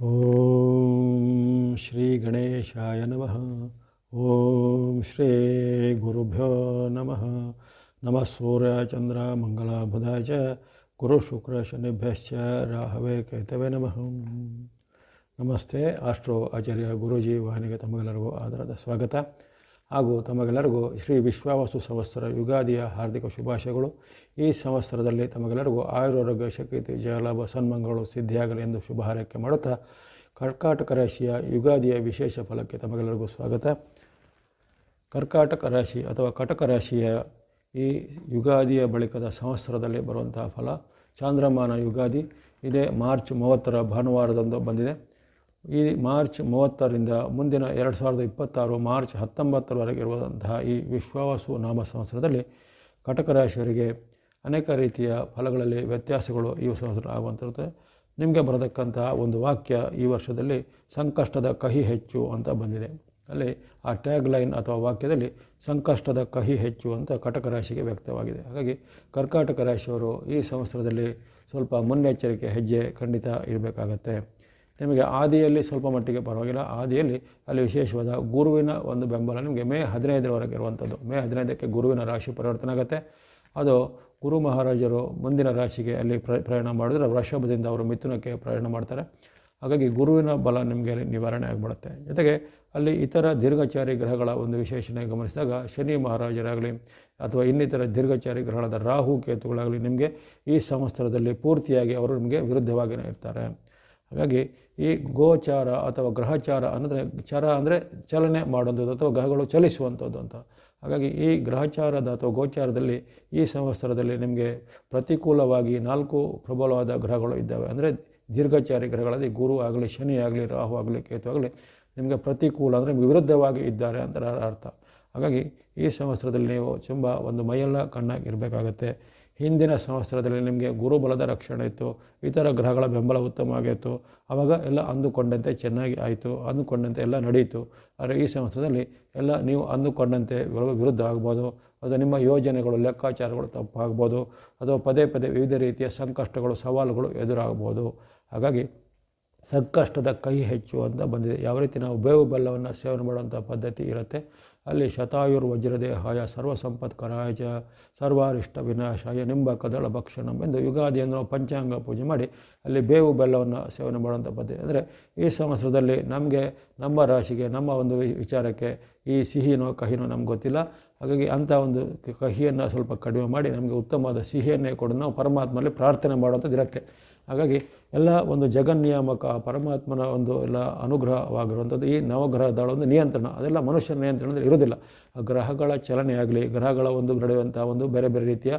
ಓಂ ಶ್ರೀ ಗಣೇಶಾಯ ನಮಃ ಓಂ ಶ್ರೀ ಗುರುಭ್ಯೋ ನಮಃ ನಮಃ ಸೂರ್ಯ ಚಂದ್ರ ಮಂಗಳ ಬುಧಾಯ ಚ ಗುರು ಶುಕ್ರ ಶನಿಭ್ಯಶ್ಚ ರಾಹವೇ ಕೇತವೇ ನಮಃ ನಮಸ್ತೆ ಆಸ್ಟ್ರೋ ಆಚಾರ್ಯ ಗುರೂಜಿ ವಾಹಿನಿಗೆ ತಮಗೆಲ್ಲರಿಗೂ ಆಧಾರದ ಸ್ವಾಗತ ಹಾಗೂ ತಮಗೆಲ್ಲರಿಗೂ ಶ್ರೀ ವಿಶ್ವವಸ್ತು ಸಂವತ್ಸರ ಯುಗಾದಿಯ ಹಾರ್ದಿಕ ಶುಭಾಶಯಗಳು. ಈ ಸಂವತ್ಸರದಲ್ಲಿ ತಮಗೆಲ್ಲರಿಗೂ ಆಯುರಾರೋಗ್ಯ, ಶಕ್ತಿ ಜಯಲಾಭ ಸನ್ಮಂಗಳು ಸಿದ್ಧಿಯಾಗಲಿ ಎಂದು ಶುಭ ಹಾರೈಕೆ ಮಾಡುತ್ತಾ ಕರ್ಕಾಟಕ ರಾಶಿಯ ಯುಗಾದಿಯ ವಿಶೇಷ ಫಲಕ್ಕೆ ತಮಗೆಲ್ಲರಿಗೂ ಸ್ವಾಗತ. ಕರ್ಕಾಟಕ ರಾಶಿ ಅಥವಾ ಕಟಕ ರಾಶಿಯ ಈ ಯುಗಾದಿಯ ಬಳಿಕದ ಸಂವತ್ಸರದಲ್ಲಿ ಬರುವಂತಹ ಫಲ ಚಾಂದ್ರಮಾನ ಯುಗಾದಿ. ಇದೇ ಮಾರ್ಚ್ ಮೂವತ್ತರ ಭಾನುವಾರದಂದು ಬಂದಿದೆ. ಈ ಮಾರ್ಚ್ ಮೂವತ್ತರಿಂದ ಮುಂದಿನ ಎರಡು ಸಾವಿರದ ಇಪ್ಪತ್ತಾರು, ಮಾರ್ಚ್ ಹತ್ತೊಂಬತ್ತರವರೆಗೆ ಇರುವಂತಹ ಈ ವಿಶ್ವವಾಸು ನಾಮ ಸಂವತ್ಸರದಲ್ಲಿ ಕಟಕ ರಾಶಿಯವರಿಗೆ ಅನೇಕ ರೀತಿಯ ಫಲಗಳಲ್ಲಿ ವ್ಯತ್ಯಾಸಗಳು ಈ ಸಂವತ್ಸರ ಆಗುವಂಥದ್ದು. ನಿಮಗೆ ಬರತಕ್ಕಂತಹ ಒಂದು ವಾಕ್ಯ ಈ ವರ್ಷದಲ್ಲಿ ಸಂಕಷ್ಟದ ಕಹಿ ಹೆಚ್ಚು ಅಂತ ಬಂದಿದೆ. ಅಲ್ಲಿ ಆ ಟ್ಯಾಗ್ ಲೈನ್ ಅಥವಾ ವಾಕ್ಯದಲ್ಲಿ ಸಂಕಷ್ಟದ ಕಹಿ ಹೆಚ್ಚು ಅಂತ ಕಟಕ ರಾಶಿಗೆ ವ್ಯಕ್ತವಾಗಿದೆ. ಹಾಗಾಗಿ ಕರ್ಕಾಟಕ ರಾಶಿಯವರು ಈ ಸಂವತ್ಸರದಲ್ಲಿ ಸ್ವಲ್ಪ ಮುನ್ನೆಚ್ಚರಿಕೆ, ಹೆಜ್ಜೆ ಖಂಡಿತ ಇರಬೇಕಾಗತ್ತೆ ನಿಮಗೆ ಆದಿಯಲ್ಲಿ ಸ್ವಲ್ಪ ಮಟ್ಟಿಗೆ ಪರವಾಗಿಲ್ಲ. ಆದಿಯಲ್ಲಿ ಅಲ್ಲಿ ವಿಶೇಷವಾದ ಗುರುವಿನ ಒಂದು ಬೆಂಬಲ ನಿಮಗೆ ಮೇ ಹದಿನೈದರವರೆಗೆ ಇರುವಂಥದ್ದು. ಮೇ ಹದಿನೈದಕ್ಕೆ ಗುರುವಿನ ರಾಶಿ ಪರಿವರ್ತನೆ ಆಗುತ್ತೆ. ಅದು ಗುರು ಮಹಾರಾಜರು ಮುಂದಿನ ರಾಶಿಗೆ ಅಲ್ಲಿ ಪ್ರ ಪ್ರಯಾಣ ಮಾಡಿದ್ರೆ ವೃಷಭದಿಂದ ಅವರು ಮಿಥುನಕ್ಕೆ ಪ್ರಯಾಣ ಮಾಡ್ತಾರೆ. ಹಾಗಾಗಿ ಗುರುವಿನ ಬಲ ನಿಮಗೆ ನಿವಾರಣೆ ಆಗಿಬಿಡುತ್ತೆ. ಜೊತೆಗೆ ಅಲ್ಲಿ ಇತರ ದೀರ್ಘಚಾರಿ ಗ್ರಹಗಳ ಒಂದು ವಿಶೇಷಣೆ ಗಮನಿಸಿದಾಗ ಶನಿ ಮಹಾರಾಜರಾಗಲಿ ಅಥವಾ ಇನ್ನಿತರ ದೀರ್ಘಚಾರಿ ಗ್ರಹಗಳಾದ ರಾಹು ಕೇತುಗಳಾಗಲಿ ನಿಮಗೆ ಈ ಸಂವತ್ಸರದಲ್ಲಿ ಪೂರ್ತಿಯಾಗಿ ಅವರು ನಿಮಗೆ ವಿರುದ್ಧವಾಗಿಯೇ ಇರ್ತಾರೆ. ಹಾಗಾಗಿ ಈ ಗೋಚಾರ ಅಥವಾ ಗ್ರಹಚಾರ ಅಂದರೆ ಚರ ಅಂದರೆ ಚಲನೆ ಮಾಡುವಂಥದ್ದು ಅಥವಾ ಗ್ರಹಗಳು ಚಲಿಸುವಂಥದ್ದು ಅಂತ. ಹಾಗಾಗಿ ಈ ಗ್ರಹಚಾರದ ಅಥವಾ ಗೋಚಾರದಲ್ಲಿ ಈ ಸಂವತ್ಸರದಲ್ಲಿ ನಿಮಗೆ ಪ್ರತಿಕೂಲವಾಗಿ ನಾಲ್ಕು ಪ್ರಬಲವಾದ ಗ್ರಹಗಳು ಇದ್ದಾವೆ. ಅಂದರೆ ದೀರ್ಘಚಾರಿ ಗ್ರಹಗಳಲ್ಲಿ ಗುರು ಆಗಲಿ, ಶನಿ ಆಗಲಿ, ರಾಹು ಆಗಲಿ, ಕೇತು ಆಗಲಿ ನಿಮಗೆ ಪ್ರತಿಕೂಲ ಅಂದರೆ ವಿರುದ್ಧವಾಗಿ ಇದ್ದಾರೆ ಅಂತ ಅರ್ಥ. ಹಾಗಾಗಿ ಈ ಸಂವತ್ಸರದಲ್ಲಿ ನೀವು ತುಂಬ ಒಂದು ಮೈಯೆಲ್ಲ ಕಣ್ಣಾಗಿ ಇರಬೇಕಾಗತ್ತೆ ಹಿಂದಿನ ಸಂವತ್ಸರದಲ್ಲಿ ನಿಮಗೆ ಗುರುಬಲದ ರಕ್ಷಣೆ ಇತ್ತು, ಇತರ ಗ್ರಹಗಳ ಬೆಂಬಲ ಉತ್ತಮವಾಗಿತ್ತು ಆವಾಗ ಎಲ್ಲ ಅಂದುಕೊಂಡಂತೆ ಚೆನ್ನಾಗಿ ಆಯಿತು, ಅಂದುಕೊಂಡಂತೆ ಎಲ್ಲ ನಡೆಯಿತು ಆದರೆ ಈ ಸಂವತ್ಸರದಲ್ಲಿ ಎಲ್ಲ ನೀವು ಅಂದುಕೊಂಡಂತೆ ವಿರುದ್ಧ ಆಗ್ಬೋದು ಅಥವಾ ನಿಮ್ಮ ಯೋಜನೆಗಳು, ಲೆಕ್ಕಾಚಾರಗಳು ತಪ್ಪಾಗ್ಬೋದು, ಅಥವಾ ಪದೇ ಪದೇ ವಿವಿಧ ರೀತಿಯ ಸಂಕಷ್ಟಗಳು, ಸವಾಲುಗಳು ಎದುರಾಗ್ಬೋದು. ಹಾಗಾಗಿ ಸಂಕಷ್ಟದ ಕೈ ಹೆಚ್ಚು ಅಂತ ಬಂದಿದೆ. ಯಾವ ರೀತಿ ನಾವು ಬೇವು ಬೆಲ್ಲವನ್ನು ಸೇವನೆ ಮಾಡುವಂಥ ಪದ್ಧತಿ ಇರುತ್ತೆ ಅಲ್ಲಿ ಶತಾಯುರ್ ವಜ್ರದೇಹಾಯ ಸರ್ವ ಸಂಪತ್ಕರಾಯ ಸರ್ವಾರಿಷ್ಟ ವಿನಾಶಾಯ ನಿಂಬ ಕದಳ ಭಕ್ಷಣಂ ಎಂದು ಯುಗಾದಿಯನ್ನು ನಾವು ಪಂಚಾಂಗ ಪೂಜೆ ಮಾಡಿ ಅಲ್ಲಿ ಬೇವು ಬೆಲ್ಲವನ್ನು ಸೇವನೆ ಮಾಡುವಂಥ ಪದ್ಧತಿ. ಅಂದರೆ ಈ ಸಂವತ್ಸರದಲ್ಲಿ ನಮಗೆ, ನಮ್ಮ ರಾಶಿಗೆ, ನಮ್ಮ ಒಂದು ವಿಚಾರಕ್ಕೆ ಈ ಸಿಹಿನೋ ಕಹಿನೋ ನಮ್ಗೆ ಗೊತ್ತಿಲ್ಲ. ಹಾಗಾಗಿ ಅಂಥ ಒಂದು ಕಹಿಯನ್ನು ಸ್ವಲ್ಪ ಕಡಿಮೆ ಮಾಡಿ ನಮಗೆ ಉತ್ತಮವಾದ ಸಿಹಿಯನ್ನೇ ಕೊಡೋದು ನಾವು ಪರಮಾತ್ಮಲ್ಲಿ ಪ್ರಾರ್ಥನೆ ಮಾಡುವಂಥದ್ದು ಇರುತ್ತೆ. ಹಾಗಾಗಿ ಎಲ್ಲ ಒಂದು ಜಗನ್ನಿಯಾಮಕ ಪರಮಾತ್ಮನ ಒಂದು ಎಲ್ಲ ಅನುಗ್ರಹವಾಗಿರುವಂಥದ್ದು, ಈ ನವಗ್ರಹದ ಒಂದು ನಿಯಂತ್ರಣ, ಅದೆಲ್ಲ ಮನುಷ್ಯನ ನಿಯಂತ್ರಣದಲ್ಲಿ ಇರೋದಿಲ್ಲ ಗ್ರಹಗಳ ಚಲನೆ ಆಗಲಿ, ಗ್ರಹಗಳ ಒಂದು ನಡೆಯುವಂಥ ಒಂದು ಬೇರೆ ಬೇರೆ ರೀತಿಯ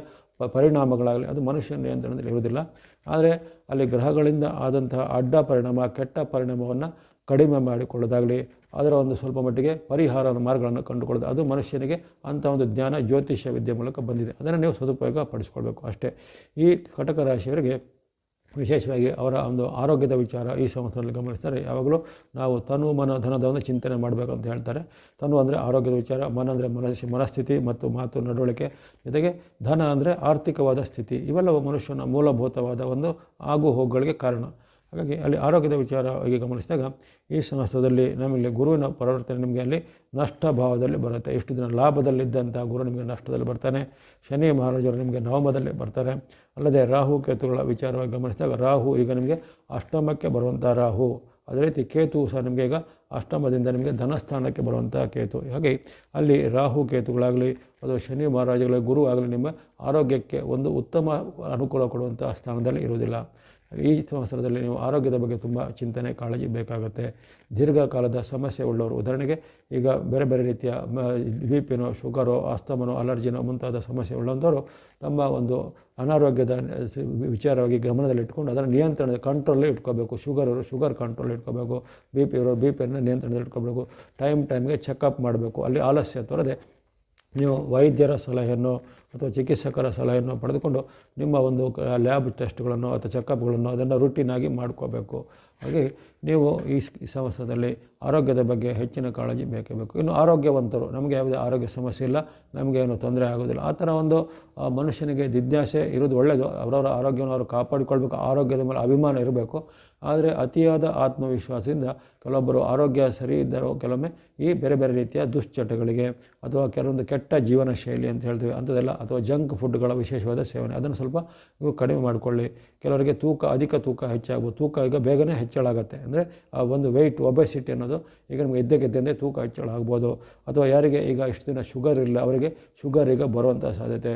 ಪರಿಣಾಮಗಳಾಗಲಿ, ಅದು ಮನುಷ್ಯನ ನಿಯಂತ್ರಣದಲ್ಲಿ ಇರುವುದಿಲ್ಲ. ಆದರೆ ಅಲ್ಲಿ ಗ್ರಹಗಳಿಂದ ಆದಂತಹ ಅಡ್ಡ ಪರಿಣಾಮ, ಕೆಟ್ಟ ಪರಿಣಾಮವನ್ನು ಕಡಿಮೆ ಮಾಡಿಕೊಳ್ಳೋದಾಗಲಿ, ಅದರ ಒಂದು ಸ್ವಲ್ಪ ಮಟ್ಟಿಗೆ ಪರಿಹಾರದ ಮಾರ್ಗಗಳನ್ನು ಕಂಡುಕೊಳ್ಳೋದು, ಅದು ಮನುಷ್ಯನಿಗೆ ಅಂಥ ಒಂದು ಜ್ಞಾನ, ಜ್ಯೋತಿಷ್ಯ ವಿದ್ಯೆ ಮೂಲಕ ಬಂದಿದೆ. ಅದನ್ನು ನೀವು ಸದುಪಯೋಗ ಪಡಿಸ್ಕೊಳ್ಬೇಕು ಅಷ್ಟೇ. ಈ ಕಟಕ ರಾಶಿಯವರಿಗೆ ವಿಶೇಷವಾಗಿ ಅವರ ಒಂದು ಆರೋಗ್ಯದ ವಿಚಾರ ಈ ಸಂವತ್ಸರದಲ್ಲಿ ಗಮನಿಸ್ತಾರೆ ಯಾವಾಗಲೂ ನಾವು ತನು ಮನ ಧನದ ಒಂದು ಚಿಂತನೆ ಮಾಡಬೇಕು ಅಂತ ಹೇಳ್ತಾರೆ. ತನು ಅಂದರೆ ಆರೋಗ್ಯದ ವಿಚಾರ, ಮನ ಅಂದರೆ ಮನಸ್ಸು, ಮನಸ್ಥಿತಿ ಮತ್ತು ಮಾತು, ನಡವಳಿಕೆ ಜೊತೆಗೆ ಧನ ಅಂದರೆ ಆರ್ಥಿಕವಾದ ಸ್ಥಿತಿ ಇವೆಲ್ಲವೂ ಮನುಷ್ಯನ ಮೂಲಭೂತವಾದ ಒಂದು ಆಗು ಹೋಗುಗಳಿಗೆ ಕಾರಣ. ಹಾಗಾಗಿ ಅಲ್ಲಿ ಆರೋಗ್ಯದ ವಿಚಾರವಾಗಿ ಗಮನಿಸಿದಾಗ ಈ ಸಮಸ್ತದಲ್ಲಿ ನಮಗೆ ಗುರುವಿನ ಪರಿವರ್ತನೆ ನಿಮಗೆ ಅಲ್ಲಿ ನಷ್ಟ ಭಾವದಲ್ಲಿ ಬರುತ್ತೆ. ಎಷ್ಟು ದಿನ ಲಾಭದಲ್ಲಿದ್ದಂಥ ಗುರು ನಿಮಗೆ ನಷ್ಟದಲ್ಲಿ ಬರ್ತಾನೆ. ಶನಿ ಮಹಾರಾಜರು ನಿಮಗೆ ನವಮದಲ್ಲಿ ಬರ್ತಾರೆ. ಅಲ್ಲದೆ ರಾಹು ಕೇತುಗಳ ವಿಚಾರವಾಗಿ ಗಮನಿಸಿದಾಗ ರಾಹು ಈಗ ನಿಮಗೆ ಅಷ್ಟಮಕ್ಕೆ ಬರುವಂಥ ರಾಹು. ಅದೇ ರೀತಿ ಕೇತು ಸಹ ನಿಮಗೆ ಈಗ ಅಷ್ಟಮದಿಂದ ನಿಮಗೆ ಧನಸ್ಥಾನಕ್ಕೆ ಬರುವಂಥ ಕೇತು. ಹಾಗೆ ಅಲ್ಲಿ ರಾಹು ಕೇತುಗಳಾಗಲಿ ಅಥವಾ ಶನಿ ಮಹಾರಾಜಗಳ ಗುರು ಆಗಲಿ ನಿಮ್ಮ ಆರೋಗ್ಯಕ್ಕೆ ಒಂದು ಉತ್ತಮ ಅನುಕೂಲ ಕೊಡುವಂಥ ಸ್ಥಾನದಲ್ಲಿ ಇರುವುದಿಲ್ಲ. ಈ ಸಂವತ್ಸರದಲ್ಲಿ ನೀವು ಆರೋಗ್ಯದ ಬಗ್ಗೆ ತುಂಬ ಚಿಂತನೆ, ಕಾಳಜಿ ಬೇಕಾಗುತ್ತೆ. ದೀರ್ಘಕಾಲದ ಸಮಸ್ಯೆ ಉಳ್ಳವರು. ಉದಾಹರಣೆಗೆ ಈಗ ಬೇರೆ ಬೇರೆ ರೀತಿಯ ಬಿ ಪಿನೋ ಶುಗರೋ, ಆಸ್ತಮನೋ, ಅಲರ್ಜಿನೋ ಮುಂತಾದ ಸಮಸ್ಯೆ ಉಳ್ಳಂಥವರು ತಮ್ಮ ಒಂದು ಅನಾರೋಗ್ಯದ ವಿಚಾರವಾಗಿ ಗಮನದಲ್ಲಿಟ್ಕೊಂಡು ಅದನ್ನು ನಿಯಂತ್ರಣದ ಕಂಟ್ರೋಲ್ ಇಟ್ಕೋಬೇಕು. ಶುಗರ್ ಶುಗರ್ ಕಂಟ್ರೋಲ್ ಇಟ್ಕೋಬೇಕು. ಬಿ ಪಿ ಇರೋ ಬಿ ಪಿಯನ್ನು ನಿಯಂತ್ರಣದಲ್ಲಿ ಇಟ್ಕೋಬೇಕು. ಟೈಮ್ ಟೈಮ್ಗೆ ಚೆಕಪ್ ಮಾಡಬೇಕು. ಅಲ್ಲಿ ಆಲಸ್ಯ ತೋರದೆ ನೀವು ವೈದ್ಯರ ಸಲಹೆಯನ್ನು ಅಥವಾ ಚಿಕಿತ್ಸಕರ ಸಲಹೆಯನ್ನು ಪಡೆದುಕೊಂಡು ನಿಮ್ಮ ಒಂದು ಲ್ಯಾಬ್ ಟೆಸ್ಟ್ಗಳನ್ನು ಅಥವಾ ಚೆಕಪ್ಗಳನ್ನು ಅದನ್ನು ರುಟೀನಾಗಿ ಮಾಡ್ಕೋಬೇಕು. ಹಾಗೆ ನೀವು ಈ ಸ್- ಈ ಸಂವತ್ಸರದಲ್ಲಿ ಆರೋಗ್ಯದ ಬಗ್ಗೆ ಹೆಚ್ಚಿನ ಕಾಳಜಿ ಬೇಕೇ ಬೇಕು. ಇನ್ನು ಆರೋಗ್ಯವಂತರು, ನಮಗೆ ಯಾವುದೇ ಆರೋಗ್ಯ ಸಮಸ್ಯೆ ಇಲ್ಲ ನಮಗೇನು ತೊಂದರೆ ಆಗೋದಿಲ್ಲ. ಆ ಥರ ಒಂದು ಮನುಷ್ಯನಿಗೆ ಜಿಜ್ಞಾಸೆ ಇರೋದು ಒಳ್ಳೆಯದು ಅವರವರ ಆರೋಗ್ಯವನ್ನು ಅವರು ಕಾಪಾಡಿಕೊಳ್ಬೇಕು, ಆರೋಗ್ಯದ ಮೇಲೆ ಅಭಿಮಾನ ಇರಬೇಕು. ಆದರೆ ಅತಿಯಾದ ಆತ್ಮವಿಶ್ವಾಸದಿಂದ ಕೆಲವೊಬ್ಬರು ಆರೋಗ್ಯ ಸರಿ ಇದ್ದರೂ ಕೆಲವೊಮ್ಮೆ ಈ ಬೇರೆ ಬೇರೆ ರೀತಿಯ ದುಶ್ಚಟಗಳಿಗೆ ಅಥವಾ ಕೆಲವೊಂದು ಕೆಟ್ಟ ಜೀವನ ಶೈಲಿ ಅಂತ ಹೇಳ್ತೀವಿ, ಅಂಥದ್ದೆಲ್ಲ, ಅಥವಾ ಜಂಕ್ ಫುಡ್ಗಳ ವಿಶೇಷವಾದ ಸೇವನೆ, ಅದನ್ನು ಸ್ವಲ್ಪ ನೀವು ಕಡಿಮೆ ಮಾಡಿಕೊಳ್ಳಿ. ಕೆಲವರಿಗೆ ತೂಕ, ಅಧಿಕ ತೂಕ ಹೆಚ್ಚಾಗ್ಬೋದು. ತೂಕ ಈಗ ಬೇಗನೆ ಹೆಚ್ಚಳ ಆ ಒಂದು ವೆಯ್ಟ್ ಒಬೆಸಿಟಿ ಅನ್ನೋದು ಈಗ ನಮಗೆ ಇದ್ದಕ್ಕಿದ್ದಂತೆ ತೂಕ ಹೆಚ್ಚಳ ಆಗ್ಬೋದು ಅಥವಾ ಯಾರಿಗೆ ಈಗ ಇಷ್ಟು ದಿನ ಶುಗರ್ ಇರಲಿಲ್ಲ ಅವರಿಗೆ ಶುಗರ್ ಈಗ ಬರುವಂಥ ಸಾಧ್ಯತೆ.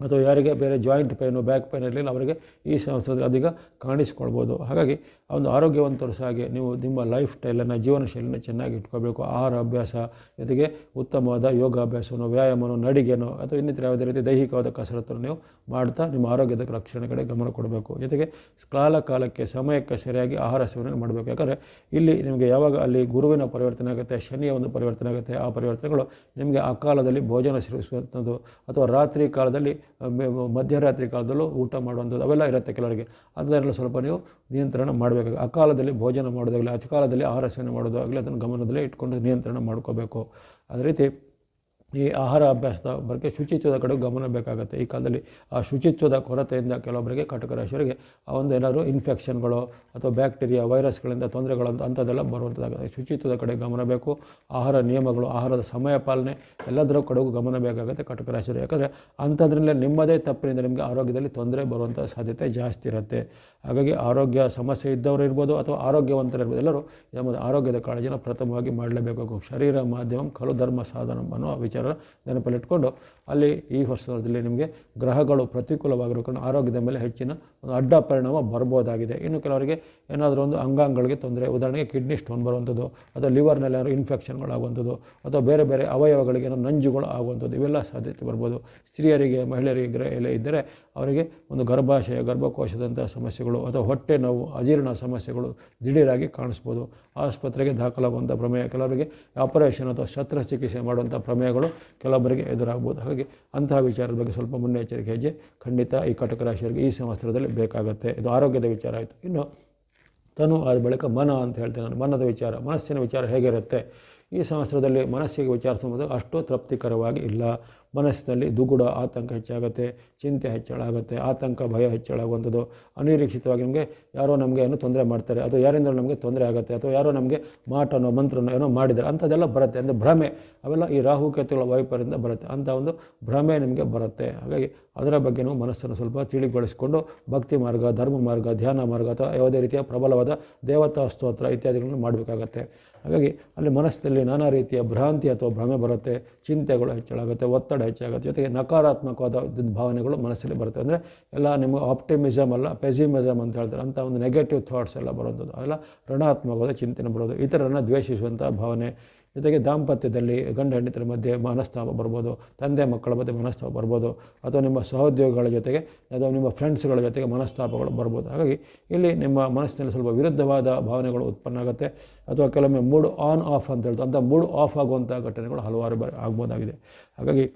ಅಥವಾ ಯಾರಿಗೆ ಬೇರೆ ಜಾಯಿಂಟ್ ಪೇನು ಬ್ಯಾಕ್ ಪೇನ್ ಇರಲಿಲ್ಲ, ಅವರಿಗೆ ಈ ಸಂವತ್ಸರದಲ್ಲಿ ಅದೀಗ ಕಾಣಿಸ್ಕೊಳ್ಬೋದು. ಹಾಗಾಗಿ ಒಂದು ಆರೋಗ್ಯವಂತರು ಸಹ ಹಾಗೆ ನೀವು ನಿಮ್ಮ ಲೈಫ್ ಸ್ಟೈಲನ್ನು ಜೀವನ ಶೈಲಿನ ಚೆನ್ನಾಗಿ ಇಟ್ಕೋಬೇಕು ಆಹಾರ ಅಭ್ಯಾಸ, ಜೊತೆಗೆ ಉತ್ತಮವಾದ ಯೋಗಾಭ್ಯಾಸವನ್ನು ವ್ಯಾಯಾಮನೋ, ನಡಿಗೆನೋ ಅಥವಾ ಇನ್ನಿತರ ಯಾವುದೇ ರೀತಿ ದೈಹಿಕವಾದ ಕಸರತ್ತನ್ನು ನೀವು ಮಾಡ್ತಾ ನಿಮ್ಮ ಆರೋಗ್ಯದ ರಕ್ಷಣೆ ಕಡೆ ಗಮನ ಕೊಡಬೇಕು. ಜೊತೆಗೆ ಕಾಲ ಕಾಲಕ್ಕೆ, ಸಮಯಕ್ಕೆ ಸರಿಯಾಗಿ ಆಹಾರ ಸೇವನೆ ಮಾಡಬೇಕು. ಯಾಕಂದರೆ ಇಲ್ಲಿ ನಿಮಗೆ ಯಾವಾಗ ಅಲ್ಲಿ ಗುರುವಿನ ಪರಿವರ್ತನೆ ಆಗುತ್ತೆ, ಶನಿಯ ಒಂದು ಪರಿವರ್ತನೆ ಆಗುತ್ತೆ, ಆ ಪರಿವರ್ತನೆಗಳು ನಿಮಗೆ ಆ ಕಾಲದಲ್ಲಿ ಭೋಜನ ಸೇವಿಸುವಂಥದ್ದು ಅಥವಾ ರಾತ್ರಿ ಕಾಲದಲ್ಲಿ ಮಧ್ಯರಾತ್ರಿ ಕಾಲದಲ್ಲೂ ಊಟ ಮಾಡುವಂಥದ್ದು ಅವೆಲ್ಲ ಇರುತ್ತೆ ಕೆಲವರಿಗೆ. ಅದನ್ನೆಲ್ಲ ಸ್ವಲ್ಪ ನೀವು ನಿಯಂತ್ರಣ ಮಾಡಬೇಕಾಗ ಅಕಾಲದಲ್ಲಿ ಭೋಜನ ಮಾಡೋದಾಗಲಿ, ಅಚಕಾಲದಲ್ಲಿ ಆಹಾರ ಸೇವನೆ ಮಾಡೋದಾಗಲಿ ಅದನ್ನು ಗಮನದಲ್ಲೇ ಇಟ್ಕೊಂಡು ನಿಯಂತ್ರಣ ಮಾಡ್ಕೋಬೇಕು. ಅದೇ ರೀತಿ ಈ ಆಹಾರ ಅಭ್ಯಾಸದ ಬಗ್ಗೆ ಶುಚಿತ್ವದ ಕಡೆ ಗಮನ ಬೇಕಾಗುತ್ತೆ. ಈ ಕಾಲದಲ್ಲಿ ಆ ಶುಚಿತ್ವದ ಕೊರತೆಯಿಂದ ಕೆಲವೊಬ್ಬರಿಗೆ ಕಟಕ ರಾಶಿಯವರಿಗೆ ಆ ಒಂದು ಏನಾದರೂ ಇನ್ಫೆಕ್ಷನ್ಗಳು ಅಥವಾ ಬ್ಯಾಕ್ಟೀರಿಯಾ ವೈರಸ್ಗಳಿಂದ ತೊಂದರೆಗಳು ಅಂತ ಅಂಥದ್ದೆಲ್ಲ ಬರುವಂಥದ್ದಾಗುತ್ತೆ. ಶುಚಿತ್ವದ ಕಡೆ ಗಮನ ಬೇಕು. ಆಹಾರ ನಿಯಮಗಳು, ಆಹಾರದ ಸಮಯ ಪಾಲನೆ ಎಲ್ಲದರ ಕಡೆಗೂ ಗಮನ ಬೇಕಾಗುತ್ತೆ ಕಟಕ ರಾಶಿಯವರು ಯಾಕಂದರೆ ಅಂಥದ್ರಲ್ಲೇ ನಿಮ್ಮದೇ ತಪ್ಪಿನಿಂದ ನಿಮಗೆ ಆರೋಗ್ಯದಲ್ಲಿ ತೊಂದರೆ ಬರುವಂಥ ಸಾಧ್ಯತೆ ಜಾಸ್ತಿ ಇರುತ್ತೆ. ಹಾಗಾಗಿ ಆರೋಗ್ಯ ಸಮಸ್ಯೆ ಇದ್ದವರು ಇರ್ಬೋದು ಅಥವಾ ಆರೋಗ್ಯವಂತರು ಇರ್ಬೋದು, ಎಲ್ಲರೂ ನಮ್ಮ ಆರೋಗ್ಯದ ಕಾಳಜಿನ ಪ್ರಥಮವಾಗಿ ಮಾಡಲೇಬೇಕು ಶರೀರ ಮಾಧ್ಯಮ ಕಲು ಧರ್ಮ ಸಾಧನ ಅನ್ನೋ ವಿಚಾರ ನೆನಪಲ್ಲಿಟ್ಕೊಂಡು ಅಲ್ಲಿ ಈ ವರ್ಷದಲ್ಲಿ ನಿಮಗೆ ಗ್ರಹಗಳು ಪ್ರತಿಕೂಲವಾಗಿರೋಕೊಂಡು ಆರೋಗ್ಯದ ಮೇಲೆ ಹೆಚ್ಚಿನ ಒಂದು ಅಡ್ಡ ಪರಿಣಾಮ ಬರ್ಬೋದಾಗಿದೆ. ಇನ್ನು ಕೆಲವರಿಗೆ ಏನಾದರೂ ಒಂದು ಅಂಗಾಂಗಗಳಿಗೆ ತೊಂದರೆ, ಉದಾಹರಣೆಗೆ ಕಿಡ್ನಿ ಸ್ಟೋನ್ ಬರುವಂಥದ್ದು, ಅಥವಾ ಲಿವರ್ನಲ್ಲಿ ಏನಾದ್ರು ಇನ್ಫೆಕ್ಷನ್ಗಳಾಗುವಂಥದ್ದು, ಅಥವಾ ಬೇರೆ ಬೇರೆ ಅವಯವಗಳಿಗೆ ಏನೋ ನಂಜುಗಳು ಆಗುವಂಥದ್ದು, ಇವೆಲ್ಲ ಸಾಧ್ಯತೆ ಬರ್ಬೋದು. ಸ್ತ್ರೀಯರಿಗೆ, ಮಹಿಳೆಯರಿಗೆ ಗ್ರಹ ಎಲ್ಲ ಇದ್ದರೆ ಅವರಿಗೆ ಒಂದು ಗರ್ಭಾಶಯ, ಗರ್ಭಕೋಶದಂಥ ಸಮಸ್ಯೆಗಳು ಅಥವಾ ಹೊಟ್ಟೆ ನೋವು, ಅಜೀರ್ಣ ಸಮಸ್ಯೆಗಳು ದಿಢೀರಾಗಿ ಕಾಣಿಸ್ಬೋದು. ಆಸ್ಪತ್ರೆಗೆ ದಾಖಲಾಗುವಂಥ ಪ್ರಮೇಯ, ಕೆಲವರಿಗೆ ಆಪರೇಷನ್ ಅಥವಾ ಶಸ್ತ್ರಚಿಕಿತ್ಸೆ ಮಾಡುವಂಥ ಪ್ರಮೇಯಗಳು ಕೆಲವೊಬ್ಬರಿಗೆ ಎದುರಾಗ್ಬೋದು. ಹಾಗಾಗಿ ಅಂತಹ ವಿಚಾರದ ಬಗ್ಗೆ ಸ್ವಲ್ಪ ಮುನ್ನೆಚ್ಚರಿಕೆ ಹೆಜ್ಜೆ ಖಂಡಿತ ಈ ಕಟಕ ರಾಶಿಯವರಿಗೆ ಈ ಸಂವತ್ಸರದಲ್ಲಿ ಬೇಕಾಗುತ್ತೆ. ಇದು ಆರೋಗ್ಯದ ವಿಚಾರ ಆಯಿತು. ಇನ್ನು ತನು ಆದ ಬಳಿಕ ಮನ ಅಂತ ಹೇಳ್ತೇನೆ ನಾನು. ಮನದ ವಿಚಾರ, ಮನಸ್ಸಿನ ವಿಚಾರ ಹೇಗಿರುತ್ತೆ? ಈ ಸಂವತ್ಸರದಲ್ಲಿ ಮನಸ್ಸಿಗೆ ವಿಚಾರಿಸುವುದು ಅಷ್ಟು ತೃಪ್ತಿಕರವಾಗಿ ಇಲ್ಲ. ಮನಸ್ಸಿನಲ್ಲಿ ದುಗುಡ, ಆತಂಕ ಹೆಚ್ಚಾಗುತ್ತೆ, ಚಿಂತೆ ಹೆಚ್ಚಳ ಆಗುತ್ತೆ ಆತಂಕ, ಭಯ ಹೆಚ್ಚಳ ಆಗುವಂಥದ್ದು ಅನಿರೀಕ್ಷಿತವಾಗಿ ನಮಗೆ ಯಾರೋ ನಮಗೆ ಏನೋ ತೊಂದರೆ ಮಾಡ್ತಾರೆ. ಅಥವಾ ಯಾರಿಂದ ನಮಗೆ ತೊಂದರೆ ಆಗುತ್ತೆ. ಅಥವಾ ಯಾರೋ ನಮಗೆ ಮಾಟನೋ, ಮಂತ್ರನೋ ಏನೋ ಮಾಡಿದರೆ ಅಂಥದ್ದೆಲ್ಲ ಬರುತ್ತೆ. ಅಂದರೆ ಭ್ರಮೆ. ಅವೆಲ್ಲ ಈ ರಾಹುಕೇತುಗಳ ವೈಪರಿಂದ ಬರುತ್ತೆ. ಅಂಥ ಒಂದು ಭ್ರಮೆ ನಿಮಗೆ ಬರುತ್ತೆ. ಹಾಗಾಗಿ ಅದರ ಬಗ್ಗೆ ನಾವು ಮನಸ್ಸನ್ನು ಸ್ವಲ್ಪ ತಿಳಿಗೊಳಿಸಿಕೊಂಡು ಭಕ್ತಿ ಮಾರ್ಗ, ಧರ್ಮ ಮಾರ್ಗ, ಧ್ಯಾನ ಮಾರ್ಗ ಅಥವಾ ಯಾವುದೇ ರೀತಿಯ ಪ್ರಬಲವಾದ ದೇವತಾ ಸ್ತೋತ್ರ ಇತ್ಯಾದಿಗಳನ್ನು ಮಾಡಬೇಕಾಗತ್ತೆ. ಹಾಗಾಗಿ ಅಲ್ಲಿ ಮನಸ್ಸಿನಲ್ಲಿ ನಾನಾ ರೀತಿಯ ಭ್ರಾಂತಿ ಅಥವಾ ಭ್ರಮೆ ಬರುತ್ತೆ, ಚಿಂತೆಗಳು ಹೆಚ್ಚಳಾಗುತ್ತೆ, ಒತ್ತಡ ಹೆಚ್ಚಾಗುತ್ತೆ, ಜೊತೆಗೆ ನಕಾರಾತ್ಮಕವಾದ ಭಾವನೆಗಳು ಮನಸ್ಸಲ್ಲಿ ಬರುತ್ತೆ. ಅಂದರೆ ಎಲ್ಲ ನಿಮಗೆ ಆಪ್ಟಿಮಿಸಮ್ ಅಲ್ಲ ಪೆಸಿಮಿಸಮ್ ಅಂತ ಹೇಳ್ತಾರೆ. ಅಂಥ ಒಂದು ನೆಗೆಟಿವ್ ಥಾಟ್ಸ್ ಎಲ್ಲ ಬರೋದು ಅದೆಲ್ಲ ಋಣಾತ್ಮಕವಾದ ಚಿಂತನೆ ಬರೋದು. ಇತರರನ್ನು ದ್ವೇಷಿಸುವಂಥ ಭಾವನೆ ಜೊತೆಗೆ ದಾಂಪತ್ಯದಲ್ಲಿ ಗಂಡ ಹೆಂಡತಿರ ಮಧ್ಯೆ ಮನಸ್ತಾಪ ಬರ್ಬೋದು, ತಂದೆ ಮಕ್ಕಳ ಮಧ್ಯೆ ಮನಸ್ತಾಪ ಬರ್ಬೋದು, ಅಥವಾ ನಿಮ್ಮ ಸಹೋದ್ಯೋಗಿಗಳ ಜೊತೆಗೆ ಅಥವಾ ನಿಮ್ಮ ಫ್ರೆಂಡ್ಸ್ಗಳ ಜೊತೆಗೆ ಮನಸ್ತಾಪಗಳು ಬರ್ಬೋದು. ಹಾಗಾಗಿ ಇಲ್ಲಿ ನಿಮ್ಮ ಮನಸ್ಸಿನಲ್ಲಿ ಸ್ವಲ್ಪ ವಿರುದ್ಧವಾದ ಭಾವನೆಗಳು ಉತ್ಪನ್ನ ಆಗುತ್ತೆ. ಅಥವಾ ಕೆಲವೊಮ್ಮೆ ಮೂಡ್ ಆನ್ ಆಫ್ ಅಂತ ಹೇಳ್ತಾರೆ ಅಂಥ ಮೂಡ್ ಆಫ್ ಆಗುವಂಥ ಘಟನೆಗಳು ಹಲವಾರು ಬಾರಿ ಆಗ್ಬೋದಾಗಿದೆ. ಹಾಗಾಗಿ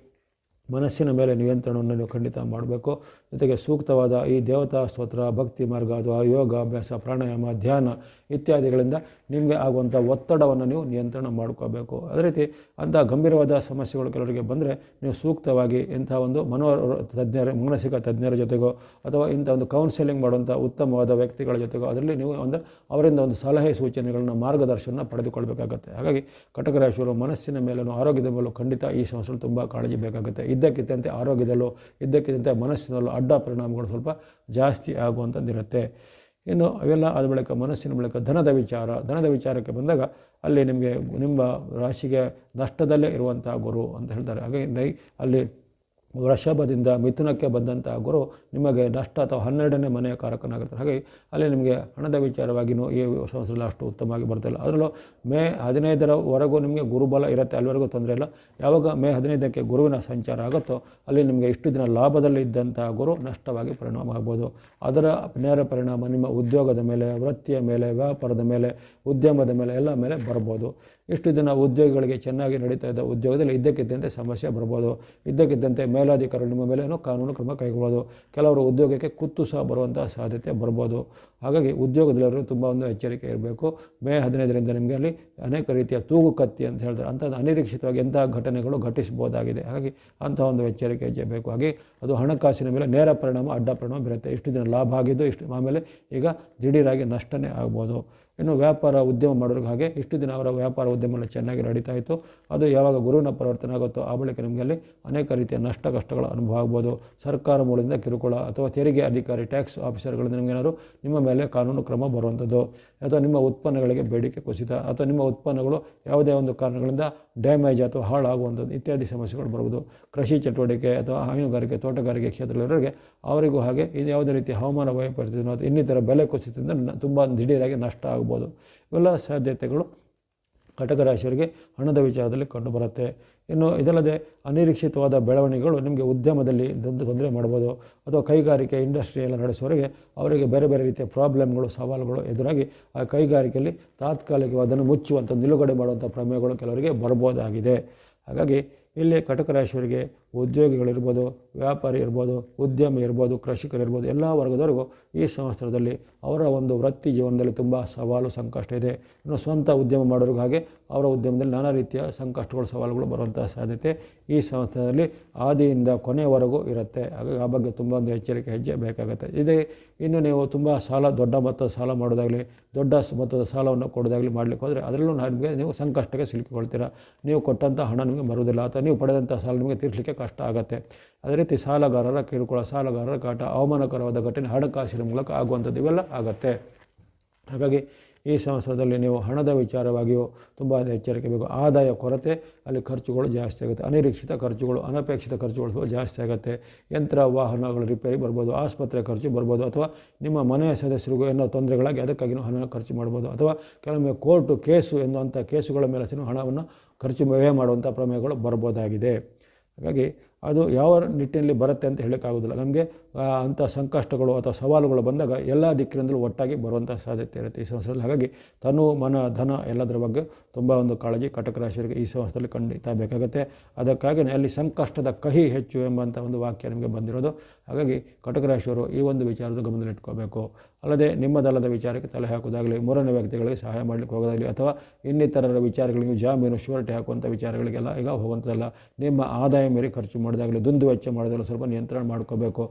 ಮನಸ್ಸಿನ ಮೇಲೆ ನಿಯಂತ್ರಣವನ್ನು ನೀವು ಖಂಡಿತ ಮಾಡಬೇಕು. ಜೊತೆಗೆ ಸೂಕ್ತವಾದ ಈ ದೇವತಾ ಸ್ತೋತ್ರ, ಭಕ್ತಿ ಮಾರ್ಗ ಅಥವಾ ಯೋಗ, ಅಭ್ಯಾಸ, ಪ್ರಾಣಾಯಾಮ, ಧ್ಯಾನ ಇತ್ಯಾದಿಗಳಿಂದ ನಿಮಗೆ ಆಗುವಂಥ ಒತ್ತಡವನ್ನು ನೀವು ನಿಯಂತ್ರಣ ಮಾಡ್ಕೋಬೇಕು. ಅದೇ ರೀತಿ ಅಂಥ ಗಂಭೀರವಾದ ಸಮಸ್ಯೆಗಳು ಕೆಲವರಿಗೆ ಬಂದರೆ ನೀವು ಸೂಕ್ತವಾಗಿ ಇಂಥ ಒಂದು ಮನೋ ತಜ್ಞರ, ಮಾನಸಿಕ ತಜ್ಞರ ಜೊತೆಗೋ ಅಥವಾ ಇಂಥ ಒಂದು ಕೌನ್ಸೆಲಿಂಗ್ ಮಾಡುವಂಥ ಉತ್ತಮವಾದ ವ್ಯಕ್ತಿಗಳ ಜೊತೆಗೋ ಅದರಲ್ಲಿ ನೀವು ಒಂದು ಅವರಿಂದ ಒಂದು ಸಲಹೆ ಸೂಚನೆಗಳನ್ನ ಮಾರ್ಗದರ್ಶನ ಪಡೆದುಕೊಳ್ಬೇಕಾಗತ್ತೆ. ಹಾಗಾಗಿ ಕಟಕ ರಾಶಿಯವರು ಮನಸ್ಸಿನ ಮೇಲೂ ಆರೋಗ್ಯದ ಮೇಲೂ ಖಂಡಿತ ಈ ಸಮಸ್ಯೆಗಳು ತುಂಬ ಕಾಳಜಿ ಬೇಕಾಗುತ್ತೆ. ಇದ್ದಕ್ಕಿದ್ದಂತೆ ಆರೋಗ್ಯದಲ್ಲೂ, ಇದ್ದಕ್ಕಿದ್ದಂತೆ ಮನಸ್ಸಿನಲ್ಲೂ ಅಡ್ಡ ಪರಿಣಾಮಗಳು ಸ್ವಲ್ಪ ಜಾಸ್ತಿ ಆಗುವಂಥದ್ದಿರುತ್ತೆ ಇನ್ನು ಅವೆಲ್ಲ ಆದ ಬಳಿಕ ಮನಸ್ಸಿನ ಬಳಿಕ ಧನದ ವಿಚಾರ, ಧನದ ವಿಚಾರಕ್ಕೆ ಬಂದಾಗ ಅಲ್ಲಿ ನಿಮಗೆ ನಿಮ್ಮ ರಾಶಿಗೆ ನಷ್ಟದಲ್ಲೇ ಇರುವಂಥ ಗುರು ಅಂತ ಹೇಳ್ತಾರೆ. ಹಾಗೆ ನೈ ಅಲ್ಲಿ ವೃಷಭದಿಂದ ಮಿಥುನಕ್ಕೆ ಬಂದಂಥ ಗುರು ನಿಮಗೆ ನಷ್ಟ ಅಥವಾ ಹನ್ನೆರಡನೇ ಮನೆಯ ಕಾರಕನಾಗಿರ್ತಾರೆ. ಹಾಗೆ ಅಲ್ಲಿ ನಿಮಗೆ ಹಣದ ವಿಚಾರವಾಗಿಯೂ ಈ ಸಂವತ್ಸರದಲ್ಲಿ ಅಷ್ಟು ಉತ್ತಮವಾಗಿ ಬರ್ತಿಲ್ಲ ಅದರಲ್ಲೂ ಮೇ ಹದಿನೈದರವರೆಗೂ ನಿಮಗೆ ಗುರುಬಲ ಇರುತ್ತೆ. ಅಲ್ಲಿವರೆಗೂ ತೊಂದರೆ ಇಲ್ಲ. ಯಾವಾಗ ಮೇ ಹದಿನೈದಕ್ಕೆ ಗುರುವಿನ ಸಂಚಾರ ಆಗುತ್ತೋ ಅಲ್ಲಿ ನಿಮಗೆ ಇಷ್ಟು ದಿನ ಲಾಭದಲ್ಲಿ ಇದ್ದಂಥ ಗುರು ನಷ್ಟವಾಗಿ ಪರಿಣಾಮ ಆಗ್ಬೋದು. ಅದರ ನೇರ ಪರಿಣಾಮ ನಿಮ್ಮ ಉದ್ಯೋಗದ ಮೇಲೆ, ವೃತ್ತಿಯ ಮೇಲೆ, ವ್ಯಾಪಾರದ ಮೇಲೆ, ಉದ್ಯಮದ ಮೇಲೆ, ಎಲ್ಲ ಮೇಲೆ ಬರ್ಬೋದು ಇಷ್ಟು ದಿನ ಉದ್ಯೋಗಿಗಳಿಗೆ ಚೆನ್ನಾಗಿ ನಡೀತಾ ಇದ್ದ ಉದ್ಯೋಗದಲ್ಲಿ ಇದ್ದಕ್ಕಿದ್ದಂತೆ ಸಮಸ್ಯೆ ಬರ್ಬೋದು. ಇದ್ದಕ್ಕಿದ್ದಂತೆ ಮೇಲಾಧಿಕಾರಿಗಳು ನಿಮ್ಮ ಮೇಲೆ ಏನೋ ಕಾನೂನು ಕ್ರಮ ಕೈಗೊಳ್ಳೋದು. ಕೆಲವರು ಉದ್ಯೋಗಕ್ಕೆ ಕುತ್ತು ಸಹ ಬರುವಂಥ ಸಾಧ್ಯತೆ ಬರ್ಬೋದು. ಹಾಗಾಗಿ ಉದ್ಯೋಗದಲ್ಲಿ ತುಂಬ ಒಂದು ಎಚ್ಚರಿಕೆ ಇರಬೇಕು. ಮೇ ಹದಿನೈದರಿಂದ ನಿಮಗೆ ಅಲ್ಲಿ ಅನೇಕ ರೀತಿಯ ತೂಗು ಕತ್ತಿ ಅಂತ ಹೇಳ್ತಾರೆ. ಅಂಥದ್ದು ಅನಿರೀಕ್ಷಿತವಾಗಿ ಎಂಥ ಘಟನೆಗಳು ಘಟಿಸ್ಬೋದಾಗಿದೆ ಹಾಗಾಗಿ ಅಂಥ ಒಂದು ಎಚ್ಚರಿಕೆ ಬೇಕು ಹಾಗೆ ಅದು ಹಣಕಾಸಿನ ಮೇಲೆ ನೇರ ಪರಿಣಾಮ, ಅಡ್ಡ ಪರಿಣಾಮ ಬೀರುತ್ತೆ. ಇಷ್ಟು ದಿನ ಲಾಭ ಆಗಿದ್ದು ಇಷ್ಟು ಆಮೇಲೆ ಈಗ ದಿಢೀರಾಗಿ ನಷ್ಟನೇ ಆಗ್ಬೋದು. ಇನ್ನು ವ್ಯಾಪಾರ ಉದ್ಯಮ ಮಾಡೋರಿಗೆ ಹಾಗೆ ಇಷ್ಟು ದಿನ ಅವರ ವ್ಯಾಪಾರ ಉದ್ಯಮ ಎಲ್ಲ ಚೆನ್ನಾಗಿ ನಡೀತಾ ಇತ್ತು. ಅದು ಯಾವಾಗ ಗುರುವಿನ ಪರಿವರ್ತನೆ ಆಗುತ್ತೋ ಆ ಬಳಿಕ ನಿಮಗೆ ಅಲ್ಲಿ ಅನೇಕ ರೀತಿಯ ನಷ್ಟ ಕಷ್ಟಗಳ ಅನುಭವ ಆಗ್ಬೋದು. ಸರ್ಕಾರ ಮೂಲದಿಂದ ಕಿರುಕುಳ ಅಥವಾ ತೆರಿಗೆ ಅಧಿಕಾರಿ, ಟ್ಯಾಕ್ಸ್ ಆಫೀಸರ್ಗಳಿಂದ ನಿಮಗೇನಾದ್ರು ನಿಮ್ಮ ಮೇಲೆ ಕಾನೂನು ಕ್ರಮ ಬರುವಂಥದ್ದು. ಅಥವಾ ನಿಮ್ಮ ಉತ್ಪನ್ನಗಳಿಗೆ ಬೇಡಿಕೆ ಕುಸಿತ, ಅಥವಾ ನಿಮ್ಮ ಉತ್ಪನ್ನಗಳು ಯಾವುದೇ ಒಂದು ಕಾರಣಗಳಿಂದ ಡ್ಯಾಮೇಜ್ ಅಥವಾ ಹಾಳಾಗುವಂಥದ್ದು ಇತ್ಯಾದಿ ಸಮಸ್ಯೆಗಳು ಬರ್ಬೋದು ಕೃಷಿ ಚಟುವಟಿಕೆ ಅಥವಾ ಹೈನುಗಾರಿಕೆ, ತೋಟಗಾರಿಕೆ ಕ್ಷೇತ್ರಗಳಿರೋರಿಗೆ ಅವರಿಗೂ ಹಾಗೆ ಇದು ಯಾವುದೇ ರೀತಿ ಹವಾಮಾನ ವೈಪರೀತ್ಯ ಇನ್ನಿತರ ಬೆಲೆ ಕುಸಿತದಿಂದ ತುಂಬ ದಿಢೀರಾಗಿ ನಷ್ಟ ಆಗ್ಬೋದು ಇವೆಲ್ಲ ಸಾಧ್ಯತೆಗಳು ಕಟಕ ರಾಶಿಯವರಿಗೆ ಹಣದ ವಿಚಾರದಲ್ಲಿ ಕಂಡುಬರುತ್ತೆ. ಇನ್ನು ಇದಲ್ಲದೆ ಅನಿರೀಕ್ಷಿತವಾದ ಬೆಳವಣಿಗೆಗಳು ನಿಮಗೆ ಉದ್ಯಮದಲ್ಲಿ ತೊಂದರೆ ಮಾಡ್ಬೋದು. ಅಥವಾ ಕೈಗಾರಿಕೆ ಇಂಡಸ್ಟ್ರಿ ಎಲ್ಲ ನಡೆಸುವವರಿಗೆ ಅವರಿಗೆ ಬೇರೆ ಬೇರೆ ರೀತಿಯ ಪ್ರಾಬ್ಲಮ್ಗಳು, ಸವಾಲುಗಳು ಎದುರಾಗಿ ಆ ಕೈಗಾರಿಕೆಯಲ್ಲಿ ತಾತ್ಕಾಲಿಕವಾಗಿ ಅದನ್ನು ಮುಚ್ಚುವಂಥ ನಿಲುಗಡೆ ಮಾಡುವಂಥ ಪ್ರಮೇಯಗಳು ಕೆಲವರಿಗೆ ಬರ್ಬೋದಾಗಿದೆ. ಹಾಗಾಗಿ ಇಲ್ಲಿ ಕಟಕ ರಾಶಿಯವರಿಗೆ ಉದ್ಯೋಗಿಗಳಿರ್ಬೋದು ವ್ಯಾಪಾರಿ ಇರ್ಬೋದು, ಉದ್ಯಮಿ ಇರ್ಬೋದು ಕೃಷಿಕರಿರ್ಬೋದು ಎಲ್ಲ ವರ್ಗದವರೆಗೂ ಈ ಸಂವತ್ಸರದಲ್ಲಿ ಅವರ ಒಂದು ವೃತ್ತಿ ಜೀವನದಲ್ಲಿ ತುಂಬ ಸವಾಲು, ಸಂಕಷ್ಟ ಇದೆ. ಇನ್ನು ಸ್ವಂತ ಉದ್ಯಮ ಮಾಡೋರಿಗೂ ಹಾಗೆ ಅವರ ಉದ್ಯಮದಲ್ಲಿ ನಾನಾ ರೀತಿಯ ಸಂಕಷ್ಟಗಳು, ಸವಾಲುಗಳು ಬರುವಂಥ ಸಾಧ್ಯತೆ ಈ ಸಂವತ್ಸರದಲ್ಲಿ ಆದಿಯಿಂದ ಕೊನೆಯವರೆಗೂ ಇರುತ್ತೆ. ಹಾಗಾಗಿ ಆ ಬಗ್ಗೆ ತುಂಬ ಒಂದು ಎಚ್ಚರಿಕೆ, ಹೆಜ್ಜೆ ಬೇಕಾಗುತ್ತೆ. ಇದೇ ಇನ್ನು ನೀವು ತುಂಬ ಸಾಲ, ದೊಡ್ಡ ಮೊತ್ತದ ಸಾಲ ಮಾಡೋದಾಗಲಿ, ದೊಡ್ಡ ಮೊತ್ತದ ಸಾಲವನ್ನು ಕೊಡೋದಾಗಲಿ ಮಾಡಲಿಕ್ಕೆ ಹೋದರೆ ಅದರಲ್ಲೂ ನಿಮಗೆ ನೀವು ಸಂಕಷ್ಟಕ್ಕೆ ಸಿಲುಕಿಕೊಳ್ತೀರಾ. ನೀವು ಕೊಟ್ಟಂಥ ಹಣ ನಿಮಗೆ ಬರುವುದಿಲ್ಲ ಅಥವಾ ನೀವು ಪಡೆದಂಥ ಸಾಲ ನಿಮಗೆ ತೀರಿಸಲಿಕ್ಕೆ ಕಷ್ಟ ಆಗುತ್ತೆ. ಅದೇ ರೀತಿ ಸಾಲಗಾರರ ಕಿರುಕುಳ, ಸಾಲಗಾರರ ಕಾಟ, ಅವಮಾನಕರವಾದ ಘಟನೆ, ಹಣಕಾಸಿನ ಮೂಲಕ ಆಗುವಂಥದ್ದು ಇವೆಲ್ಲ ಆಗುತ್ತೆ. ಹಾಗಾಗಿ ಈ ಸಂವತ್ಸರದಲ್ಲಿ ನೀವು ಹಣದ ವಿಚಾರವಾಗಿಯೂ ತುಂಬ ಎಚ್ಚರಿಕೆ ಬೇಕು. ಆದಾಯ ಕೊರತೆ, ಅಲ್ಲಿ ಖರ್ಚುಗಳು ಜಾಸ್ತಿ ಆಗುತ್ತೆ. ಅನಿರೀಕ್ಷಿತ ಖರ್ಚುಗಳು, ಅನಪೇಕ್ಷಿತ ಖರ್ಚುಗಳು ಜಾಸ್ತಿ ಆಗುತ್ತೆ. ಯಂತ್ರ, ವಾಹನಗಳ ರಿಪೇರಿ ಬರ್ಬೋದು, ಆಸ್ಪತ್ರೆ ಖರ್ಚು ಬರ್ಬೋದು, ಅಥವಾ ನಿಮ್ಮ ಮನೆಯ ಸದಸ್ಯರಿಗೂ ಏನೋ ತೊಂದರೆಗಳಾಗಿ ಅದಕ್ಕಾಗಿ ನೀವು ಹಣ ಖರ್ಚು ಮಾಡ್ಬೋದು, ಅಥವಾ ಕೆಲವೊಮ್ಮೆ ಕೋರ್ಟು ಕೇಸು ಎನ್ನುವಂಥ ಕೇಸುಗಳ ಮೇಲೆ ಹಣವನ್ನು ಖರ್ಚು ವ್ಯಯ ಮಾಡುವಂಥ ಪ್ರಮೇಯಗಳು ಬರ್ಬೋದಾಗಿದೆ. ಹಾಗಾಗಿ ಅದು ಯಾವ ನಿಟ್ಟಿನಲ್ಲಿ ಬರುತ್ತೆ ಅಂತ ಹೇಳೋಕ್ಕಾಗೋದಿಲ್ಲ. ನಮಗೆ ಅಂಥ ಸಂಕಷ್ಟಗಳು ಅಥವಾ ಸವಾಲುಗಳು ಬಂದಾಗ ಎಲ್ಲ ದಿಕ್ಕಿನಿಂದಲೂ ಒಟ್ಟಾಗಿ ಬರುವಂಥ ಸಾಧ್ಯತೆ ಇರುತ್ತೆ ಈ ಸಂವತ್ಸರದಲ್ಲಿ ಹಾಗಾಗಿ ತನು, ಮನ, ಧನ ಎಲ್ಲದರ ಬಗ್ಗೆ ತುಂಬ ಒಂದು ಕಾಳಜಿ ಕಟಕ ರಾಶಿಯವರಿಗೆ ಈ ಸಂವತ್ಸರದಲ್ಲಿ ಖಂಡಿತ ಬೇಕಾಗುತ್ತೆ. ಅದಕ್ಕಾಗಿ ಅಲ್ಲಿ ಸಂಕಷ್ಟದ ಕಹಿ ಹೆಚ್ಚು ಎಂಬಂಥ ಒಂದು ವಾಕ್ಯ ನಿಮಗೆ ಬಂದಿರೋದು. ಹಾಗಾಗಿ ಕಟಕ ರಾಶಿಯವರು ಈ ಒಂದು ವಿಚಾರದ ಗಮನದಲ್ಲಿಟ್ಕೋಬೇಕು ಅಲ್ಲದೆ ನಿಮ್ಮದಲ್ಲದ ವಿಚಾರಕ್ಕೆ ತಲೆ ಹಾಕೋದಾಗಲಿ ಮೂರನೇ ವ್ಯಕ್ತಿಗಳಿಗೆ ಸಹಾಯ ಮಾಡಲಿಕ್ಕೆ ಹೋಗೋದಾಗಲಿ, ಅಥವಾ ಇನ್ನಿತರರ ವಿಚಾರಗಳಿಗೆ ಜಾಮೀನು ಶ್ಯೂರಿಟಿ ಹಾಕುವಂಥ ವಿಚಾರಗಳಿಗೆಲ್ಲ ಈಗ ಹೋಗುವಂಥದ್ದಲ್ಲ. ನಿಮ್ಮ ಆದಾಯ ಮೇಲೆ ಖರ್ಚು ಮಾಡೋದಾಗಲಿ, ದುಂದು ವೆಚ್ಚ ಮಾಡೋದಾಗಲಿ ಸ್ವಲ್ಪ ನಿಯಂತ್ರಣ ಮಾಡ್ಕೋಬೇಕು.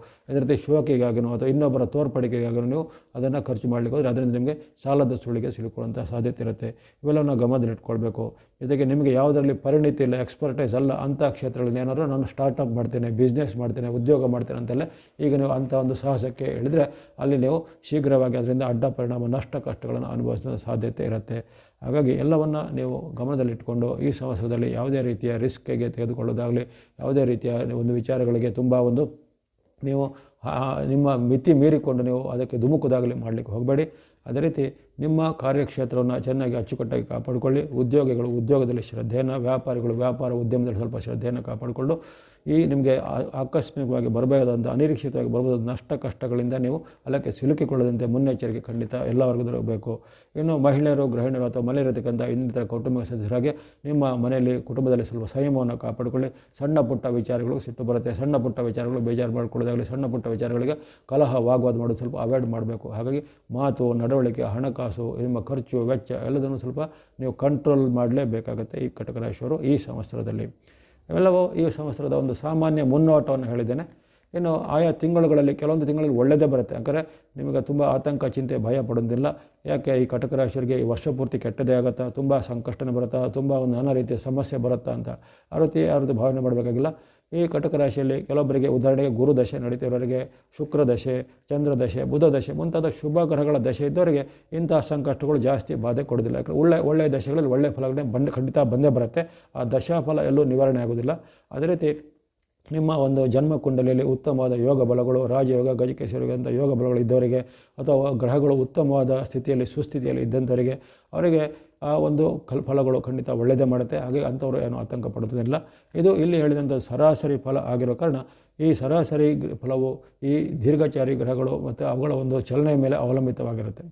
ರೀತಿ ಶೋಕಿಗಾಗಿನೋ ಅಥವಾ ಇನ್ನೊಬ್ಬರ ತೋರ್ಪಡಿಕೆಗಾಗಿನೂ ನೀವು ಅದನ್ನು ಖರ್ಚು ಮಾಡಲಿಕ್ಕೆ ಹೋದರೆ ಅದರಿಂದ ನಿಮಗೆ ಸಾಲದ ಸುಳಿಗೆ ಸಿಲುಕೊಳ್ಳುವಂಥ ಸಾಧ್ಯತೆ ಇರುತ್ತೆ. ಇವೆಲ್ಲವನ್ನು ಗಮನದಲ್ಲಿಟ್ಕೊಳ್ಬೇಕು ಜೊತೆಗೆ ನಿಮಗೆ ಯಾವುದರಲ್ಲಿ ಪರಿಣಿತಿ ಇಲ್ಲ ಎಕ್ಸ್ಪರ್ಟೈಸ್ ಅಲ್ಲ ಅಂಥ ಕ್ಷೇತ್ರಗಳಲ್ಲಿ ಏನಾದರೂ ನಾನು ಸ್ಟಾರ್ಟಪ್ ಮಾಡ್ತೇನೆ ಬಿಸ್ನೆಸ್ ಮಾಡ್ತೇನೆ, ಉದ್ಯೋಗ ಮಾಡ್ತೇನೆ ಅಂತೆಲ್ಲ ಈಗ ನೀವು ಅಂಥ ಒಂದು ಸಾಹಸಕ್ಕೆ ಹೇಳಿದರೆ ಅಲ್ಲಿ ನೀವು ಶೀಘ್ರವಾಗಿ ಅದರಿಂದ ಅಡ್ಡ ಪರಿಣಾಮ, ನಷ್ಟ ಕಷ್ಟಗಳನ್ನು ಅನುಭವಿಸುವ ಸಾಧ್ಯತೆ ಇರುತ್ತೆ. ಹಾಗಾಗಿ ಎಲ್ಲವನ್ನು ನೀವು ಗಮನದಲ್ಲಿಟ್ಟುಕೊಂಡು ಈ ಸಂವತ್ಸರದಲ್ಲಿ ಯಾವುದೇ ರೀತಿಯ ರಿಸ್ಕ್ಗೆ ತೆಗೆದುಕೊಳ್ಳೋದಾಗಲಿ, ಯಾವುದೇ ರೀತಿಯ ಒಂದು ವಿಚಾರಗಳಿಗೆ ತುಂಬ ಒಂದು ನೀವು ನಿಮ್ಮ ಮಿತಿ ಮೀರಿಕೊಂಡು ನೀವು ಅದಕ್ಕೆ ಧುಮುಕುದಾಗಲಿ ಮಾಡಲಿಕ್ಕೆ ಹೋಗಬೇಡಿ. ಅದೇ ರೀತಿ ನಿಮ್ಮ ಕಾರ್ಯಕ್ಷೇತ್ರವನ್ನು ಚೆನ್ನಾಗಿ ಅಚ್ಚುಕಟ್ಟಾಗಿ ಕಾಪಾಡಿಕೊಳ್ಳಿ. ಉದ್ಯೋಗಿಗಳು ಉದ್ಯೋಗದಲ್ಲಿ ಶ್ರದ್ಧೆಯನ್ನು, ವ್ಯಾಪಾರಿಗಳು ವ್ಯಾಪಾರ ಉದ್ಯಮದಲ್ಲಿ ಸ್ವಲ್ಪ ಶ್ರದ್ಧೆಯನ್ನು ಕಾಪಾಡಿಕೊಂಡು ಈ ನಿಮಗೆ ಆಕಸ್ಮಿಕವಾಗಿ ಬರಬೇಕಾದಂಥ, ಅನಿರೀಕ್ಷಿತವಾಗಿ ಬರಬಹುದಾದ ನಷ್ಟ ಕಷ್ಟಗಳಿಂದ ನೀವು ಅಲ್ಲಕ್ಕೆ ಸಿಲುಕಿಕೊಳ್ಳದಂತೆ ಮುನ್ನೆಚ್ಚರಿಕೆ ಖಂಡಿತ ಎಲ್ಲ ವರ್ಗದಲ್ಲಿರಬೇಕು ಬೇಕು. ಇನ್ನು ಮಹಿಳೆಯರು, ಗೃಹಿಣಿಯರು ಅಥವಾ ಮನೆಯಲ್ಲಿರತಕ್ಕಂಥ ಇನ್ನಿತರ ಕೌಟುಂಬಿಕ ಸದಸ್ಯರಾಗಿ ನಿಮ್ಮ ಮನೆಯಲ್ಲಿ ಕುಟುಂಬದಲ್ಲಿ ಸ್ವಲ್ಪ ಸಂಯಮವನ್ನು ಕಾಪಾಡಿಕೊಳ್ಳಿ. ಸಣ್ಣ ಪುಟ್ಟ ವಿಚಾರಗಳು ಸಿಟ್ಟು ಬರುತ್ತೆ. ಸಣ್ಣ ಪುಟ್ಟ ವಿಚಾರಗಳು ಬೇಜಾರು ಮಾಡಿಕೊಳ್ಳೋದಾಗಲಿ, ಸಣ್ಣ ಪುಟ್ಟ ವಿಚಾರಗಳಿಗೆ ಕಲಹ ವಾಗ್ವಾದ ಮಾಡೋದು ಸ್ವಲ್ಪ ಅವಾಯ್ಡ್ ಮಾಡಬೇಕು. ಹಾಗಾಗಿ ಮಾತು, ನಡವಳಿಕೆ, ಹಣಕಾಸು, ನಿಮ್ಮ ಖರ್ಚು, ವೆಚ್ಚ ಎಲ್ಲದನ್ನು ಸ್ವಲ್ಪ ನೀವು ಕಂಟ್ರೋಲ್ ಮಾಡಲೇಬೇಕಾಗುತ್ತೆ ಈ ಕಟಕ ರಾಶಿಯವರು ಈ ಸಂವತ್ಸರದಲ್ಲಿ. ಇವೆಲ್ಲವೂ ಈ ಸಂವತ್ಸರದ ಒಂದು ಸಾಮಾನ್ಯ ಮುನ್ನೋಟವನ್ನು ಹೇಳಿದ್ದೇನೆ. ಇನ್ನು ಆಯಾ ತಿಂಗಳುಗಳಲ್ಲಿ ಕೆಲವೊಂದು ತಿಂಗಳಲ್ಲಿ ಒಳ್ಳೆಯದೇ ಬರುತ್ತೆ. ಯಾಕಂದರೆ ನಿಮಗೆ ತುಂಬ ಆತಂಕ, ಚಿಂತೆ, ಭಯ ಪಡೋದಿಲ್ಲ ಯಾಕೆ ಈ ಕಟಕ ರಾಶಿಯರಿಗೆ ಈ ವರ್ಷ ಪೂರ್ತಿ ಕೆಟ್ಟದೇ ಆಗುತ್ತಾ? ತುಂಬ ಸಂಕಷ್ಟನೇ ಬರುತ್ತಾ? ತುಂಬ ಒಂದು ನಾನಾ ರೀತಿಯ ಸಮಸ್ಯೆ ಬರುತ್ತಾ ಅಂತ ಆ ರೀತಿ ಯಾರದ್ದು ಭಾವನೆ ಮಾಡಬೇಕಾಗಿಲ್ಲ. ಈ ಕಟಕ ರಾಶಿಯಲ್ಲಿ ಕೆಲವೊಬ್ಬರಿಗೆ ಉದಾಹರಣೆಗೆ ಗುರುದಶೆ ನಡೀತಿರೋರಿಗೆ ಶುಕ್ರ ದಶೆ, ಚಂದ್ರ ದಶೆ, ಬುಧ ದಶೆ ಮುಂತಾದ ಶುಭ ಗ್ರಹಗಳ ದಶೆ ಇದ್ದವರಿಗೆ ಇಂತಹ ಸಂಕಷ್ಟಗಳು ಜಾಸ್ತಿ ಬಾಧೆ ಕೊಡೋದಿಲ್ಲ ಯಾಕಂದರೆ ಒಳ್ಳೆ, ಒಳ್ಳೆಯ ದಶೆಗಳಲ್ಲಿ ಒಳ್ಳೆಯ ಫಲಗಳೇ ಬಂದು, ಖಂಡಿತ ಬಂದೇ ಬರುತ್ತೆ. ಆ ದಶಾಫಲ ಎಲ್ಲೂ ನಿವಾರಣೆ ಆಗೋದಿಲ್ಲ ಅದೇ ರೀತಿ ನಿಮ್ಮ ಒಂದು ಜನ್ಮ ಕುಂಡಲಿಯಲ್ಲಿ ಉತ್ತಮವಾದ ಯೋಗ ಬಲಗಳು, ರಾಜಯೋಗ, ಗಜಕೇಶ್ವರಿಗೆ ಅಂತ ಯೋಗ ಬಲಗಳು ಇದ್ದವರಿಗೆ ಅಥವಾ ಗ್ರಹಗಳು ಉತ್ತಮವಾದ ಸ್ಥಿತಿಯಲ್ಲಿ, ಸುಸ್ಥಿತಿಯಲ್ಲಿ ಇದ್ದಂಥವರಿಗೆ ಅವರಿಗೆ ಆ ಒಂದು ಕಲ್ ಫಲಗಳು ಖಂಡಿತ ಒಳ್ಳೆಯದೇ ಮಾಡುತ್ತೆ. ಹಾಗೆ ಅಂಥವ್ರು ಏನು ಆತಂಕ ಪಡುವುದಿಲ್ಲ ಇದು ಇಲ್ಲಿ ಹೇಳಿದಂಥ ಸರಾಸರಿ ಫಲ ಆಗಿರೋ ಕಾರಣ ಈ ಸರಾಸರಿ ಫಲವು ಈ ದೀರ್ಘಚಾರಿ ಗ್ರಹಗಳು ಮತ್ತು ಅವುಗಳ ಒಂದು ಚಲನೆಯ ಮೇಲೆ ಅವಲಂಬಿತವಾಗಿರುತ್ತೆ.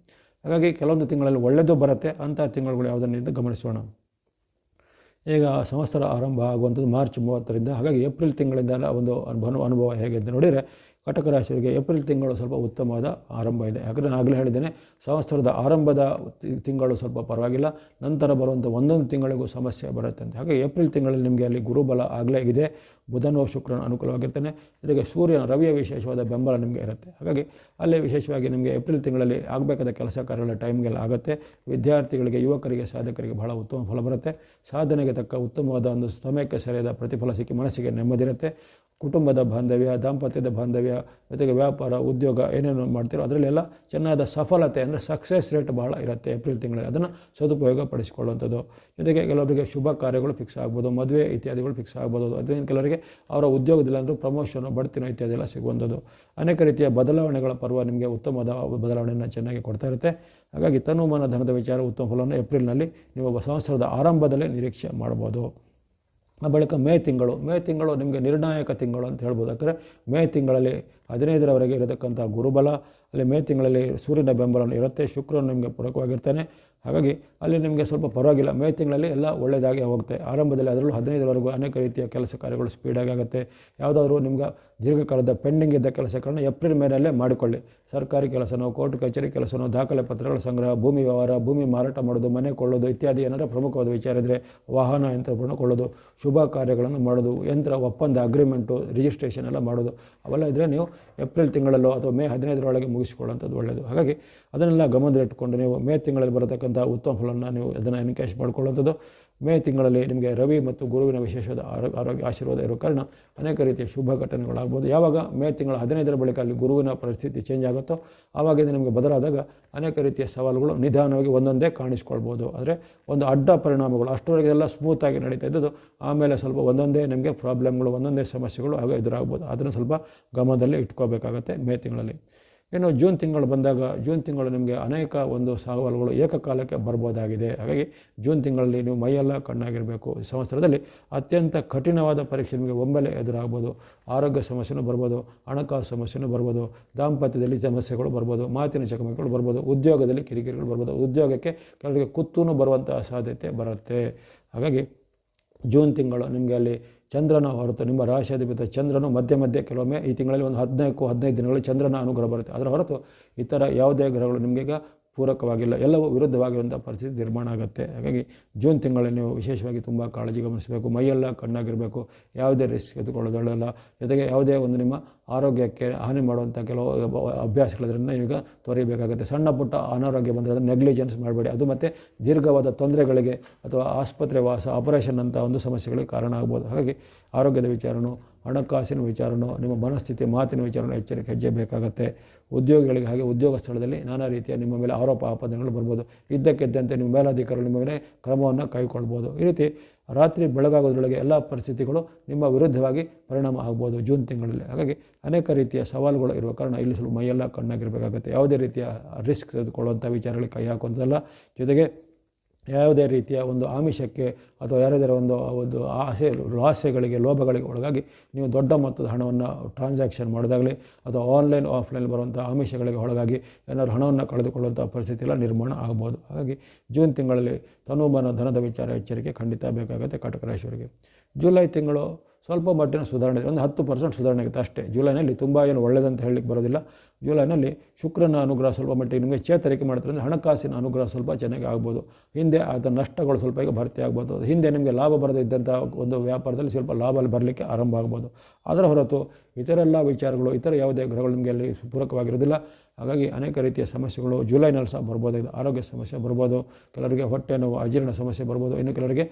ಹಾಗಾಗಿ ಕೆಲವೊಂದು ತಿಂಗಳಲ್ಲಿ ಒಳ್ಳೆಯದು ಬರುತ್ತೆ. ಅಂಥ ತಿಂಗಳುಗಳು ಯಾವುದನ್ನು ಗಮನಿಸೋಣ. ಈಗ ಸಂವತ್ಸರ ಆರಂಭ ಆಗುವಂಥದ್ದು ಮಾರ್ಚ್ ಮೂವತ್ತರಿಂದ. ಹಾಗಾಗಿ ಏಪ್ರಿಲ್ ತಿಂಗಳಿಂದ ಒಂದು ಅನುಭವ ಅನುಭವ ಹೇಗೆ ಅಂತ ನೋಡಿದರೆ ಕಟಕ ರಾಶಿಯವರಿಗೆ ಏಪ್ರಿಲ್ ತಿಂಗಳು ಸ್ವಲ್ಪ ಉತ್ತಮವಾದ ಆರಂಭ ಇದೆ. ಯಾಕಂದರೆ ನಾನು ಆಗಲೇ ಹೇಳಿದ್ದೇನೆ, ಸಂವತ್ಸರದ ಆರಂಭದ ತಿಂಗಳು ಸ್ವಲ್ಪ ಪರವಾಗಿಲ್ಲ, ನಂತರ ಬರುವಂಥ ಒಂದೊಂದು ತಿಂಗಳಿಗೂ ಸಮಸ್ಯೆ ಬರುತ್ತೆ ಅಂತ ಹಾಗೆ ಏಪ್ರಿಲ್ ತಿಂಗಳಲ್ಲಿ ನಿಮಗೆ ಅಲ್ಲಿ ಗುರುಬಲ ಆಗಲೇ ಇದೆ, ಬುಧನೋ ಶುಕ್ರನ ಅನುಕೂಲವಾಗಿರ್ತಾನೆ. ಜೊತೆಗೆ ಸೂರ್ಯನ ರವಿಯ ವಿಶೇಷವಾದ ಬೆಂಬಲ ನಿಮಗೆ ಇರುತ್ತೆ. ಹಾಗಾಗಿ ಅಲ್ಲೇ ವಿಶೇಷವಾಗಿ ನಿಮಗೆ ಏಪ್ರಿಲ್ ತಿಂಗಳಲ್ಲಿ ಆಗಬೇಕಾದ ಕೆಲಸ ಕಾರ್ಯಗಳ ಟೈಮ್ಗೆಲ್ಲ ಆಗುತ್ತೆ. ವಿದ್ಯಾರ್ಥಿಗಳಿಗೆ, ಯುವಕರಿಗೆ, ಸಾಧಕರಿಗೆ ಬಹಳ ಉತ್ತಮ ಫಲ ಬರುತ್ತೆ. ಸಾಧನೆಗೆ ತಕ್ಕ ಉತ್ತಮವಾದ ಒಂದು ಸಮಯಕ್ಕೆ ಸರಿಯಾದ ಪ್ರತಿಫಲ ಸಿಕ್ಕಿ ಮನಸ್ಸಿಗೆ ನೆಮ್ಮದಿರುತ್ತೆ ಕುಟುಂಬದ ಬಾಂಧವ್ಯ, ದಾಂಪತ್ಯದ ಬಾಂಧವ್ಯ, ಜೊತೆಗೆ ವ್ಯಾಪಾರ, ಉದ್ಯೋಗ ಏನೇನು ಮಾಡ್ತೀರೋ ಅದರಲ್ಲೆಲ್ಲ ಚೆನ್ನಾದ ಸಫಲತೆ ಅಂದರೆ ಸಕ್ಸಸ್ ರೇಟ್ ಭಾಳ ಇರುತ್ತೆ ಏಪ್ರಿಲ್ ತಿಂಗಳಲ್ಲಿ. ಅದನ್ನು ಸದುಪಯೋಗ ಪಡಿಸಿಕೊಳ್ಳುವಂಥದ್ದು. ಜೊತೆಗೆ ಕೆಲವರಿಗೆ ಶುಭ ಕಾರ್ಯಗಳು ಫಿಕ್ಸ್ ಆಗ್ಬೋದು, ಮದುವೆ ಇತ್ಯಾದಿಗಳು ಫಿಕ್ಸ್ ಆಗ್ಬೋದು. ಅದರಿಂದ ಕೆಲವರಿಗೆ ಅವರ ಉದ್ಯೋಗದಲ್ಲಿ ಅಂದರೆ ಪ್ರಮೋಷನು ಬಡ್ತಿನೋ ಇತ್ಯಾದಿ ಎಲ್ಲ ಸಿಗುವಂಥದ್ದು. ಅನೇಕ ರೀತಿಯ ಬದಲಾವಣೆಗಳ ಪರ್ವ ನಿಮಗೆ ಉತ್ತಮವಾದ ಬದಲಾವಣೆಯನ್ನು ಚೆನ್ನಾಗಿ ಕೊಡ್ತಾ ಇರುತ್ತೆ. ಹಾಗಾಗಿ ತನುಮಾನ ಧನದ ವಿಚಾರ ಉತ್ತಮ ಫಲವನ್ನು ಏಪ್ರಿಲ್ನಲ್ಲಿ ನೀವು ಸಂವತ್ಸರದ ಆರಂಭದಲ್ಲೇ ನಿರೀಕ್ಷೆ ಮಾಡ್ಬೋದು. ಬಳಿಕ ಮೇ ತಿಂಗಳು ಮೇ ತಿಂಗಳು ನಿಮಗೆ ನಿರ್ಣಾಯಕ ತಿಂಗಳು ಅಂತ ಹೇಳ್ಬೋದು. ಯಾಕಂದರೆ ಮೇ ತಿಂಗಳಲ್ಲಿ ಹದಿನೈದರವರೆಗೆ ಇರತಕ್ಕಂಥ ಗುರುಬಲ, ಅಲ್ಲಿ ಮೇ ತಿಂಗಳಲ್ಲಿ ಸೂರ್ಯನ ಬೆಂಬಲ ಇರುತ್ತೆ, ಶುಕ್ರನು ನಿಮಗೆ ಪೂರಕವಾಗಿರ್ತಾನೆ. ಹಾಗಾಗಿ ಅಲ್ಲಿ ನಿಮಗೆ ಸ್ವಲ್ಪ ಪರವಾಗಿಲ್ಲ, ಮೇ ತಿಂಗಳಲ್ಲಿ ಎಲ್ಲ ಒಳ್ಳೆಯದಾಗಿ ಹೋಗುತ್ತೆ. ಆರಂಭದಲ್ಲಿ ಅದರಲ್ಲೂ ಹದಿನೈದರವರೆಗೂ ಅನೇಕ ರೀತಿಯ ಕೆಲಸ ಕಾರ್ಯಗಳು ಸ್ಪೀಡಾಗಿ ಆಗುತ್ತೆ. ಯಾವುದಾದ್ರೂ ನಿಮ್ಗೆ ದೀರ್ಘಕಾಲದ ಪೆಂಡಿಂಗ್ ಇದ್ದ ಕೆಲಸಗಳನ್ನು ಏಪ್ರಿಲ್ ಮೇನಲ್ಲೇ ಮಾಡಿಕೊಳ್ಳಿ. ಸರ್ಕಾರಿ ಕೆಲಸನೋ, ಕೋರ್ಟ್, ಕಚೇರಿ ಕೆಲಸನೋ, ದಾಖಲೆ ಪತ್ರಗಳ ಸಂಗ್ರಹ, ಭೂಮಿ ವ್ಯವಹಾರ, ಭೂಮಿ ಮಾರಾಟ ಮಾಡೋದು, ಮನೆ ಕೊಳ್ಳೋದು ಇತ್ಯಾದಿ ಏನಾದರೂ ಪ್ರಮುಖವಾದ ವಿಚಾರ ಇದ್ದರೆ ವಾಹನ ಯಂತ್ರಗಳನ್ನು ಕೊಳ್ಳೋದು, ಶುಭ ಕಾರ್ಯಗಳನ್ನು ಮಾಡೋದು, ಯಂತ್ರ ಒಪ್ಪಂದ ಅಗ್ರಿಮೆಂಟು ರಿಜಿಸ್ಟ್ರೇಷನ್ ಎಲ್ಲ ಮಾಡೋದು. ಅವೆಲ್ಲ ಇದ್ದರೆ ನೀವು ಏಪ್ರಿಲ್ ತಿಂಗಳಲ್ಲೋ ಅಥವಾ ಮೇ ಹದಿನೈದರೊಳಗೆ ಮುಗಿಸಿಕೊಳ್ಳುವಂಥದ್ದು ಒಳ್ಳೆಯದು ಹಾಗಾಗಿ ಅದನ್ನೆಲ್ಲ ಗಮನದಲ್ಲಿಟ್ಟುಕೊಂಡು ನೀವು ಮೇ ತಿಂಗಳಲ್ಲಿ ಬರತಕ್ಕಂಥ ಉತ್ತಮ ಫಲವನ್ನು ನೀವು ಅದನ್ನು ಎನ್ಕ್ಯಾಶ್ ಮಾಡ್ಕೊಳ್ಳುವಂಥದ್ದು. ಮೇ ತಿಂಗಳಲ್ಲಿ ನಿಮಗೆ ರವಿ ಮತ್ತು ಗುರುವಿನ ವಿಶೇಷವಾದ ಆರೋಗ್ಯ ಆಶೀರ್ವಾದ ಇರೋ ಕಾರಣ ಅನೇಕ ರೀತಿಯ ಶುಭ ಘಟನೆಗಳಾಗ್ಬೋದು. ಯಾವಾಗ ಮೇ ತಿಂಗಳ ಹದಿನೈದರ ಬಳಿಕ ಅಲ್ಲಿ ಗುರುವಿನ ಪರಿಸ್ಥಿತಿ ಚೇಂಜ್ ಆಗುತ್ತೋ, ಆವಾಗಿಂದ ನಿಮಗೆ ಬದಲಾದಾಗ ಅನೇಕ ರೀತಿಯ ಸವಾಲುಗಳು ನಿಧಾನವಾಗಿ ಒಂದೊಂದೇ ಕಾಣಿಸ್ಕೊಳ್ಬೋದು. ಅಂದರೆ ಒಂದು ಅಡ್ಡ ಪರಿಣಾಮಗಳು, ಅಷ್ಟರವರೆಗೆ ಎಲ್ಲ ಸ್ಮೂತಾಗಿ ನಡೀತಾ ಇದ್ದದ್ದು, ಆಮೇಲೆ ಸ್ವಲ್ಪ ಒಂದೊಂದೇ ನಿಮಗೆ ಪ್ರಾಬ್ಲಮ್ಗಳು ಒಂದೊಂದೇ ಸಮಸ್ಯೆಗಳು ಆಗ ಎದುರಾಗ್ಬೋದು. ಅದನ್ನು ಸ್ವಲ್ಪ ಗಮನದಲ್ಲಿ ಇಟ್ಕೋಬೇಕಾಗತ್ತೆ ಮೇ ತಿಂಗಳಲ್ಲಿ. ಇನ್ನು ಜೂನ್ ತಿಂಗಳು ಬಂದಾಗ ಜೂನ್ ತಿಂಗಳು ನಿಮಗೆ ಅನೇಕ ಒಂದು ಸವಾಲುಗಳು ಏಕಕಾಲಕ್ಕೆ ಬರ್ಬೋದಾಗಿದೆ. ಹಾಗಾಗಿ ಜೂನ್ ತಿಂಗಳಲ್ಲಿ ನೀವು ಮೈಯೆಲ್ಲ ಕಣ್ಣಾಗಿರಬೇಕು. ಈ ಸಂವತ್ಸರದಲ್ಲಿ ಅತ್ಯಂತ ಕಠಿಣವಾದ ಪರೀಕ್ಷೆ ನಿಮಗೆ ಒಮ್ಮೆಲೆ ಎದುರಾಗ್ಬೋದು. ಆರೋಗ್ಯ ಸಮಸ್ಯೆನೂ ಬರ್ಬೋದು, ಹಣಕಾಸು ಸಮಸ್ಯೆನೂ ಬರ್ಬೋದು, ದಾಂಪತ್ಯದಲ್ಲಿ ಸಮಸ್ಯೆಗಳು ಬರ್ಬೋದು, ಮಾತಿನ ಚಕಮಕಿಗಳು ಬರ್ಬೋದು, ಉದ್ಯೋಗದಲ್ಲಿ ಕಿರಿಕಿರಿಗಳು ಬರ್ಬೋದು. ಉದ್ಯೋಗಕ್ಕೆ ಕೆಲವರಿಗೆ ಕುತ್ತೂ ಬರುವಂತಹ ಸಾಧ್ಯತೆ ಬರುತ್ತೆ. ಹಾಗಾಗಿ ಜೂನ್ ತಿಂಗಳು ನಿಮಗೆ ಅಲ್ಲಿ ಚಂದ್ರನ ಹೊರತು ನಿಮ್ಮ ರಾಶಿಯಾಧಿಪತಿ ಚಂದ್ರನು ಮಧ್ಯ ಮಧ್ಯೆ ಕೆಲವೊಮ್ಮೆ ಈ ತಿಂಗಳಲ್ಲಿ ಒಂದು ಹದಿನಾಲ್ಕು ಹದಿನೈದು ದಿನಗಳಲ್ಲಿ ಚಂದ್ರನ ಅನುಗ್ರಹ ಬರುತ್ತೆ. ಅದರ ಹೊರತು ಇತರ ಯಾವುದೇ ಗ್ರಹಗಳು ನಿಮಗೀಗ ಪೂರಕವಾಗಿಲ್ಲ. ಎಲ್ಲವೂ ವಿರುದ್ಧವಾಗಿರುವಂಥ ಪರಿಸ್ಥಿತಿ ನಿರ್ಮಾಣ ಆಗುತ್ತೆ. ಹಾಗಾಗಿ ಜೂನ್ ತಿಂಗಳಲ್ಲಿ ನೀವು ವಿಶೇಷವಾಗಿ ತುಂಬ ಕಾಳಜಿ ಗಮನಿಸಬೇಕು. ಮೈಯೆಲ್ಲ ಕಣ್ಣಾಗಿರಬೇಕು. ಯಾವುದೇ ರಿಸ್ಕ್ ಎದುಕೊಳ್ಳೋದಲ್ಲ ಜೊತೆಗೆ ಯಾವುದೇ ಒಂದು ನಿಮ್ಮ ಆರೋಗ್ಯಕ್ಕೆ ಹಾನಿ ಮಾಡುವಂಥ ಕೆಲವು ಅಭ್ಯಾಸಗಳಿದ್ರನ್ನ ಈಗ ತೊರೆಯಬೇಕಾಗುತ್ತೆ. ಸಣ್ಣ ಪುಟ್ಟ ಅನಾರೋಗ್ಯ ಬಂದರೆ ಅದನ್ನು ನೆಗ್ಲಿಜೆನ್ಸ್ ಮಾಡಬೇಡಿ. ಅದು ಮತ್ತು ದೀರ್ಘವಾದ ತೊಂದರೆಗಳಿಗೆ ಅಥವಾ ಆಸ್ಪತ್ರೆ ವಾಸ ಆಪರೇಷನ್ ಅಂತ ಒಂದು ಸಮಸ್ಯೆಗಳಿಗೆ ಕಾರಣ ಆಗ್ಬೋದು. ಹಾಗಾಗಿ ಆರೋಗ್ಯದ ವಿಚಾರನೂ, ಹಣಕಾಸಿನ ವಿಚಾರನೂ, ನಿಮ್ಮ ಮನಸ್ಥಿತಿ, ಮಾತಿನ ವಿಚಾರನೂ ಎಚ್ಚರಿಕೆ ಹೆಜ್ಜೆ ಬೇಕಾಗುತ್ತೆ. ಉದ್ಯೋಗಿಗಳಿಗೆ ಹಾಗೆ ಉದ್ಯೋಗ ಸ್ಥಳದಲ್ಲಿ ನಾನಾ ರೀತಿಯ ನಿಮ್ಮ ಮೇಲೆ ಆರೋಪ, ಆಪಾದನೆಗಳು ಬರ್ಬೋದು. ಇದ್ದಕ್ಕಿದ್ದಂತೆ ನಿಮ್ಮ ಮೇಲಾಧಿಕಾರಿಗಳು ನಿಮ್ಮ ಮೇಲೆ ಕ್ರಮವನ್ನು ಕೈಗೊಳ್ಬೋದು ಈ ರೀತಿ ರಾತ್ರಿ ಬೆಳಗಾಗೋದ್ರೊಳಗೆ ಎಲ್ಲ ಪರಿಸ್ಥಿತಿಗಳು ನಿಮ್ಮ ವಿರುದ್ಧವಾಗಿ ಪರಿಣಾಮ ಆಗ್ಬೋದು ಜೂನ್ ತಿಂಗಳಲ್ಲಿ. ಹಾಗಾಗಿ ಅನೇಕ ರೀತಿಯ ಸವಾಲುಗಳು ಇರುವ ಕಾರಣ ಇಲ್ಲಿ ಸ್ವಲ್ಪ ಮೈಯೆಲ್ಲ ಕಣ್ಣಾಗಿರಬೇಕಾಗುತ್ತೆ. ಯಾವುದೇ ರೀತಿಯ ರಿಸ್ಕ್ ತೆಗೆದುಕೊಳ್ಳುವಂಥ ವಿಚಾರಗಳಿಗೆ ಕೈ ಹಾಕುವಂಥದ್ದಲ್ಲ. ಜೊತೆಗೆ ಯಾವುದೇ ರೀತಿಯ ಒಂದು ಆಮಿಷಕ್ಕೆ ಅಥವಾ ಯಾರಾದರ ಒಂದು ಒಂದು ಆಸೆ ಆಸೆಗಳಿಗೆ ಲೋಭಗಳಿಗೆ ಒಳಗಾಗಿ ನೀವು ದೊಡ್ಡ ಮೊತ್ತದ ಹಣವನ್ನು ಟ್ರಾನ್ಸಾಕ್ಷನ್ ಮಾಡೋದಾಗಲಿ ಅಥವಾ ಆನ್ಲೈನ್ ಆಫ್ಲೈನ್ ಬರುವಂಥ ಆಮಿಷಗಳಿಗೆ ಒಳಗಾಗಿ ಏನಾದರೂ ಹಣವನ್ನು ಕಳೆದುಕೊಳ್ಳುವಂಥ ಪರಿಸ್ಥಿತಿ ನಿರ್ಮಾಣ ಆಗ್ಬೋದು. ಹಾಗಾಗಿ ಜೂನ್ ತಿಂಗಳಲ್ಲಿ ತನುಮನ ಧನದ ವಿಚಾರ ಎಚ್ಚರಿಕೆ ಖಂಡಿತ ಬೇಕಾಗುತ್ತೆ. ಕಟಕ ರಾಶಿಯವರಿಗೆ ಜುಲೈ ತಿಂಗಳು ಸ್ವಲ್ಪ ಮಟ್ಟಿನ ಸುಧಾರಣೆ. ಒಂದು ಹತ್ತು ಪರ್ಸೆಂಟ್ ಸುಧಾರಣೆ ಆಗುತ್ತೆ ಅಷ್ಟೇ. ಜುಲೈನಲ್ಲಿ ತುಂಬ ಏನು ಒಳ್ಳೆಯದಂತ ಹೇಳಲಿಕ್ಕೆ ಬರೋದಿಲ್ಲ. ಜುಲೈನಲ್ಲಿ ಶುಕ್ರನ ಅನುಗ್ರಹ ಸ್ವಲ್ಪ ಮಟ್ಟಿಗೆ ನಿಮಗೆ ಚೇತರಿಕೆ ಮಾಡ್ತಾರೆ ಅಂದರೆ ಹಣಕಾಸಿನ ಅನುಗ್ರಹ ಸ್ವಲ್ಪ ಚೆನ್ನಾಗಿ ಆಗ್ಬೋದು. ಹಿಂದೆ ಅದರ ನಷ್ಟಗಳು ಸ್ವಲ್ಪ ಈಗ ಭರ್ತಿ ಆಗ್ಬೋದು. ಹಿಂದೆ ನಿಮಗೆ ಲಾಭ ಬರದೇ ಇದ್ದಂಥ ಒಂದು ವ್ಯಾಪಾರದಲ್ಲಿ ಸ್ವಲ್ಪ ಲಾಭ ಬರಲಿಕ್ಕೆ ಆರಂಭ ಆಗ್ಬೋದು. ಅದರ ಹೊರತು ಇತರೆಲ್ಲ ವಿಚಾರಗಳು, ಇತರ ಯಾವುದೇ ಗ್ರಹಗಳು ನಿಮಗೆ ಅಲ್ಲಿ ಪೂರಕವಾಗಿರೋದಿಲ್ಲ. ಹಾಗಾಗಿ ಅನೇಕ ರೀತಿಯ ಸಮಸ್ಯೆಗಳು ಜುಲೈನಲ್ಲಿ ಸಹ ಬರ್ಬೋದು ಆರೋಗ್ಯ ಸಮಸ್ಯೆ ಬರ್ಬೋದು. ಕೆಲವರಿಗೆ ಹೊಟ್ಟೆ ನೋವು, ಅಜೀರ್ಣ ಸಮಸ್ಯೆ ಬರ್ಬೋದು. ಇನ್ನು ಕೆಲವರಿಗೆ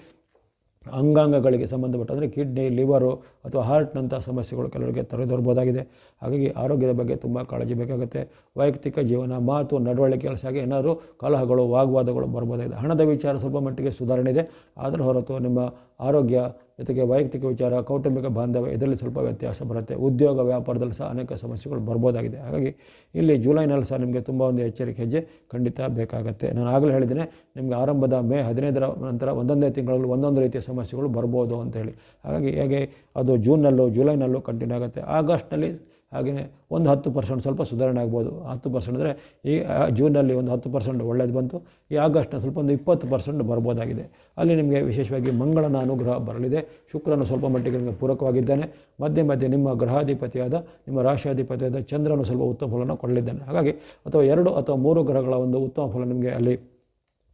ಅಂಗಾಂಗಗಳಿಗೆ ಸಂಬಂಧಪಟ್ಟ ಅಂದರೆ ಕಿಡ್ನಿ, ಲಿವರು ಅಥವಾ ಹಾರ್ಟ್ನಂಥ ಸಮಸ್ಯೆಗಳು ಕೆಲವರಿಗೆ ತಲೆದೋರ್ಬೋದಾಗಿದೆ. ಹಾಗಾಗಿ ಆರೋಗ್ಯದ ಬಗ್ಗೆ ತುಂಬ ಕಾಳಜಿ ಬೇಕಾಗುತ್ತೆ. ವೈಯಕ್ತಿಕ ಜೀವನ, ಮಾತು, ನಡವಳಿಕೆ ಕೆಲಸ ಏನಾದರೂ ಕಲಹಗಳು, ವಾಗ್ವಾದಗಳು ಬರ್ಬೋದಾಗಿದೆ. ಹಣದ ವಿಚಾರ ಸ್ವಲ್ಪ ಮಟ್ಟಿಗೆ ಸುಧಾರಣೆ ಇದೆ. ಅದರ ಹೊರತು ನಿಮ್ಮ ಆರೋಗ್ಯ, ಜೊತೆಗೆ ವೈಯಕ್ತಿಕ ವಿಚಾರ, ಕೌಟುಂಬಿಕ ಬಾಂಧವ್ಯ, ಇದರಲ್ಲಿ ಸ್ವಲ್ಪ ವ್ಯತ್ಯಾಸ ಬರುತ್ತೆ. ಉದ್ಯೋಗ ವ್ಯಾಪಾರದಲ್ಲಿ ಸಹ ಅನೇಕ ಸಮಸ್ಯೆಗಳು ಬರ್ಬೋದಾಗಿದೆ. ಹಾಗಾಗಿ ಇಲ್ಲಿ ಜುಲೈನಲ್ಲಿ ಸಹ ನಿಮಗೆ ತುಂಬ ಒಂದು ಎಚ್ಚರಿಕೆ ಹೆಜ್ಜೆ ಖಂಡಿತ ಬೇಕಾಗುತ್ತೆ. ನಾನು ಆಗಲೇ ಹೇಳಿದ್ದೇನೆ, ನಿಮಗೆ ಆರಂಭದ ಮೇ ಹದಿನೈದರ ನಂತರ ಒಂದೊಂದೇ ತಿಂಗಳಲ್ಲಿ ಒಂದೊಂದು ರೀತಿಯ ಸಮಸ್ಯೆಗಳು ಬರ್ಬೋದು ಅಂತೇಳಿ ಹಾಗಾಗಿ ಹೇಗೆ ಅದು ಜೂನ್ನಲ್ಲೂ ಜುಲೈನಲ್ಲೂ ಕಂಟಿನ್ಯೂ ಆಗುತ್ತೆ. ಆಗಸ್ಟ್ನಲ್ಲಿ ಹಾಗೆಯೇ ಒಂದು ಹತ್ತು ಪರ್ಸೆಂಟ್ ಸ್ವಲ್ಪ ಸುಧಾರಣೆ ಆಗ್ಬೋದು. ಹತ್ತು ಪರ್ಸೆಂಟ್ ಅಂದರೆ ಈ ಜೂನಲ್ಲಿ ಒಂದು ಹತ್ತು ಪರ್ಸೆಂಟ್ ಒಳ್ಳೇದು ಬಂತು. ಈ ಆಗಸ್ಟ್ನ ಸ್ವಲ್ಪ ಒಂದು ಇಪ್ಪತ್ತು ಪರ್ಸೆಂಟ್ ಬರ್ಬೋದಾಗಿದೆ. ಅಲ್ಲಿ ನಿಮಗೆ ವಿಶೇಷವಾಗಿ ಮಂಗಳನ ಅನುಗ್ರಹ ಬರಲಿದೆ. ಶುಕ್ರನು ಸ್ವಲ್ಪ ಮಟ್ಟಿಗೆ ನಿಮಗೆ ಪೂರಕವಾಗಿದ್ದಾನೆ. ಮಧ್ಯೆ ಮಧ್ಯೆ ನಿಮ್ಮ ಗ್ರಹಾಧಿಪತಿಯಾದ, ನಿಮ್ಮ ರಾಶಿಯಾಧಿಪತಿಯಾದ ಚಂದ್ರನು ಸ್ವಲ್ಪ ಉತ್ತಮ ಫಲನ ಕೊಡಲಿದ್ದಾನೆ. ಹಾಗಾಗಿ ಅಥವಾ ಎರಡು ಅಥವಾ ಮೂರು ಗ್ರಹಗಳ ಒಂದು ಉತ್ತಮ ಫಲ ನಿಮಗೆ ಅಲ್ಲಿ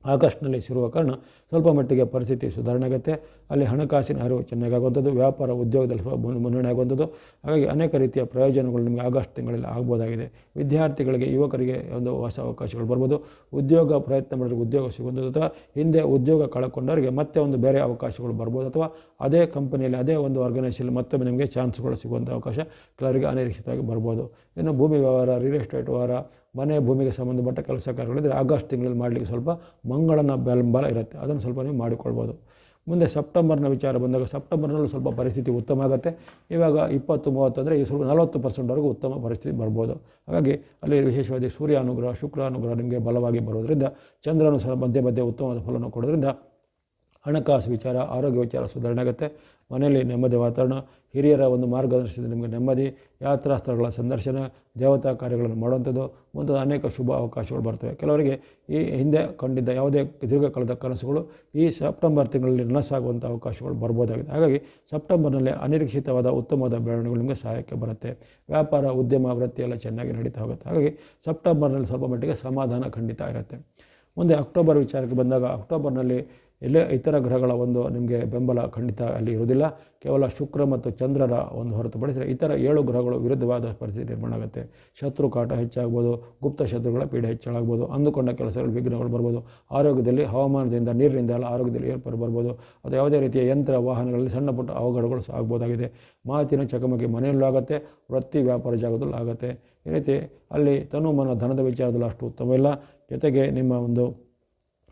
ಆಗಸ್ಟ್ನಲ್ಲಿ ಸಿರುವ ಕಾರಣ ಸ್ವಲ್ಪ ಮಟ್ಟಿಗೆ ಪರಿಸ್ಥಿತಿ ಸುಧಾರಣೆ ಆಗುತ್ತೆ ಅಲ್ಲಿ ಹಣಕಾಸಿನ ಅರಿವು ಚೆನ್ನಾಗಾಗುವಂಥದ್ದು ವ್ಯಾಪಾರ ಉದ್ಯೋಗದಲ್ಲಿ ಮುನ್ನಡೆ ಆಗುವಂಥದ್ದು. ಹಾಗಾಗಿ ಅನೇಕ ರೀತಿಯ ಪ್ರಯೋಜನಗಳು ನಿಮಗೆ ಆಗಸ್ಟ್ ತಿಂಗಳಲ್ಲಿ ಆಗ್ಬೋದಾಗಿದೆ. ವಿದ್ಯಾರ್ಥಿಗಳಿಗೆ, ಯುವಕರಿಗೆ ಒಂದು ಹೊಸ ಅವಕಾಶಗಳು ಬರ್ಬೋದು. ಉದ್ಯೋಗ ಪ್ರಯತ್ನ ಮಾಡೋರಿಗೆ ಉದ್ಯೋಗ ಸಿಗುವಂಥದ್ದು ಅಥವಾ ಹಿಂದೆ ಉದ್ಯೋಗ ಕಳ್ಕೊಂಡವರಿಗೆ ಮತ್ತೆ ಒಂದು ಬೇರೆ ಅವಕಾಶಗಳು ಬರ್ಬೋದು ಅಥವಾ ಅದೇ ಕಂಪನಿಯಲ್ಲಿ, ಅದೇ ಒಂದು ಆರ್ಗನೈಸೇಷನ್ ಮತ್ತೊಮ್ಮೆ ನಿಮಗೆ ಚಾನ್ಸ್ಗಳು ಸಿಗುವಂಥ ಅವಕಾಶ ಕೆಲವರಿಗೆ ಅನಿರೀಕ್ಷಿತವಾಗಿ ಬರ್ಬೋದು. ಇನ್ನು ಭೂಮಿ ವ್ಯವಹಾರ ರಿಯಲ್ ಎಸ್ಟೇಟ್ ವ್ಯವಹಾರ, ಮನೆ ಭೂಮಿಗೆ ಸಂಬಂಧಪಟ್ಟ ಕೆಲಸ ಕಾರ್ಯಗಳಿದ್ದರೆ ಆಗಸ್ಟ್ ತಿಂಗಳಲ್ಲಿ ಮಾಡಲಿಕ್ಕೆ ಸ್ವಲ್ಪ ಮಂಗಳನ ಬೆಂಬಲ ಇರುತ್ತೆ. ಅದನ್ನು ಸ್ವಲ್ಪ ನೀವು ಮಾಡಿಕೊಳ್ಬೋದು. ಮುಂದೆ ಸೆಪ್ಟೆಂಬರ್ನ ವಿಚಾರ ಬಂದಾಗ ಸೆಪ್ಟೆಂಬರ್ನಲ್ಲೂ ಸ್ವಲ್ಪ ಪರಿಸ್ಥಿತಿ ಉತ್ತಮ ಆಗುತ್ತೆ. ಇವಾಗ ಇಪ್ಪತ್ತು ಮೂವತ್ತು ಅಂದರೆ ಈ ಸ್ವಲ್ಪ ನಲವತ್ತು ಪರ್ಸೆಂಟ್ವರೆಗೂ ಉತ್ತಮ ಪರಿಸ್ಥಿತಿ ಬರ್ಬೋದು. ಹಾಗಾಗಿ ಅಲ್ಲಿ ವಿಶೇಷವಾಗಿ ಸೂರ್ಯ ಅನುಗ್ರಹ ಶುಕ್ರ ಅನುಗ್ರಹ ನಿಮಗೆ ಬಲವಾಗಿ ಬರೋದರಿಂದ ಚಂದ್ರನು ಸಹ ಮಧ್ಯೆ ಮಧ್ಯೆ ಉತ್ತಮವಾದ ಫಲವನ್ನು ಕೊಡೋದ್ರಿಂದ ಹಣಕಾಸು ವಿಚಾರ, ಆರೋಗ್ಯ ವಿಚಾರ ಸುಧಾರಣೆ ಆಗುತ್ತೆ. ಮನೆಯಲ್ಲಿ ನೆಮ್ಮದಿ ವಾತಾವರಣ, ಹಿರಿಯರ ಒಂದು ಮಾರ್ಗದರ್ಶನ ನಿಮಗೆ ನೆಮ್ಮದಿ, ಯಾತ್ರಾ ಸ್ಥಳಗಳ ಸಂದರ್ಶನ, ದೇವತಾ ಕಾರ್ಯಗಳನ್ನು ಮಾಡುವಂಥದ್ದು ಮುಂತಾದ ಅನೇಕ ಶುಭ ಅವಕಾಶಗಳು ಬರ್ತವೆ. ಕೆಲವರಿಗೆ ಈ ಹಿಂದೆ ಕಂಡಿದ್ದ ಯಾವುದೇ ದೀರ್ಘಕಾಲದ ಕನಸುಗಳು ಈ ಸೆಪ್ಟೆಂಬರ್ ತಿಂಗಳಲ್ಲಿ ನನಸಾಗುವಂಥ ಅವಕಾಶಗಳು ಬರ್ಬೋದಾಗಿದೆ. ಹಾಗಾಗಿ ಸೆಪ್ಟೆಂಬರ್ನಲ್ಲಿ ಅನಿರೀಕ್ಷಿತವಾದ ಉತ್ತಮವಾದ ಬೆಳವಣಿಗೆಗಳು ನಿಮಗೆ ಸಹಾಯಕ್ಕೆ ಬರುತ್ತೆ. ವ್ಯಾಪಾರ, ಉದ್ಯಮ ವೃತ್ತಿ ಎಲ್ಲ ಚೆನ್ನಾಗಿ ನಡೀತಾ ಹೋಗುತ್ತೆ. ಹಾಗಾಗಿ ಸೆಪ್ಟೆಂಬರ್ನಲ್ಲಿ ಸ್ವಲ್ಪ ಮಟ್ಟಿಗೆ ಸಮಾಧಾನ ಖಂಡಿತ ಇರುತ್ತೆ. ಮುಂದೆ ಅಕ್ಟೋಬರ್ ವಿಚಾರಕ್ಕೆ ಬಂದಾಗ ಅಕ್ಟೋಬರ್ನಲ್ಲಿ ಎಲ್ಲೇ ಇತರ ಗ್ರಹಗಳ ಒಂದು ನಿಮಗೆ ಬೆಂಬಲ ಖಂಡಿತ ಅಲ್ಲಿ ಇರುವುದಿಲ್ಲ. ಕೇವಲ ಶುಕ್ರ ಮತ್ತು ಚಂದ್ರರ ಒಂದು ಹೊರತುಪಡಿಸಿದರೆ ಇತರ ಏಳು ಗ್ರಹಗಳು ವಿರುದ್ಧವಾದ ಪರಿಸ್ಥಿತಿ ನಿರ್ಮಾಣ ಆಗುತ್ತೆ. ಶತ್ರು ಕಾಟ ಹೆಚ್ಚಾಗ್ಬೋದು, ಗುಪ್ತ ಶತ್ರುಗಳ ಪೀಡೆ ಹೆಚ್ಚಾಗ್ಬೋದು ಅಂದುಕೊಂಡ ಕೆಲಸಗಳು, ವಿಘ್ನಗಳು ಬರ್ಬೋದು. ಆರೋಗ್ಯದಲ್ಲಿ, ಹವಾಮಾನದಿಂದ, ನೀರಿನಿಂದ ಎಲ್ಲ ಆರೋಗ್ಯದಲ್ಲಿ ಏರ್ಪಾಡು ಬರ್ಬೋದು. ಅದು ಯಾವುದೇ ರೀತಿಯ ಯಂತ್ರ, ವಾಹನಗಳಲ್ಲಿ ಸಣ್ಣ ಪುಟ್ಟ ಅವಘಡಗಳು ಆಗ್ಬೋದಾಗಿದೆ. ಮಾತಿನ ಚಕಮಕಿ ಮನೆಯಲ್ಲೂ ಆಗುತ್ತೆ, ವೃತ್ತಿ ವ್ಯಾಪಾರ ಜಾಗದಲ್ಲೂ ಆಗುತ್ತೆ. ಈ ರೀತಿ ಅಲ್ಲಿ ತನು ಮನ ಧನದ ವಿಚಾರದಲ್ಲಿ ಅಷ್ಟು ಉತ್ತಮವಿಲ್ಲ ಜೊತೆಗೆ ನಿಮ್ಮ ಒಂದು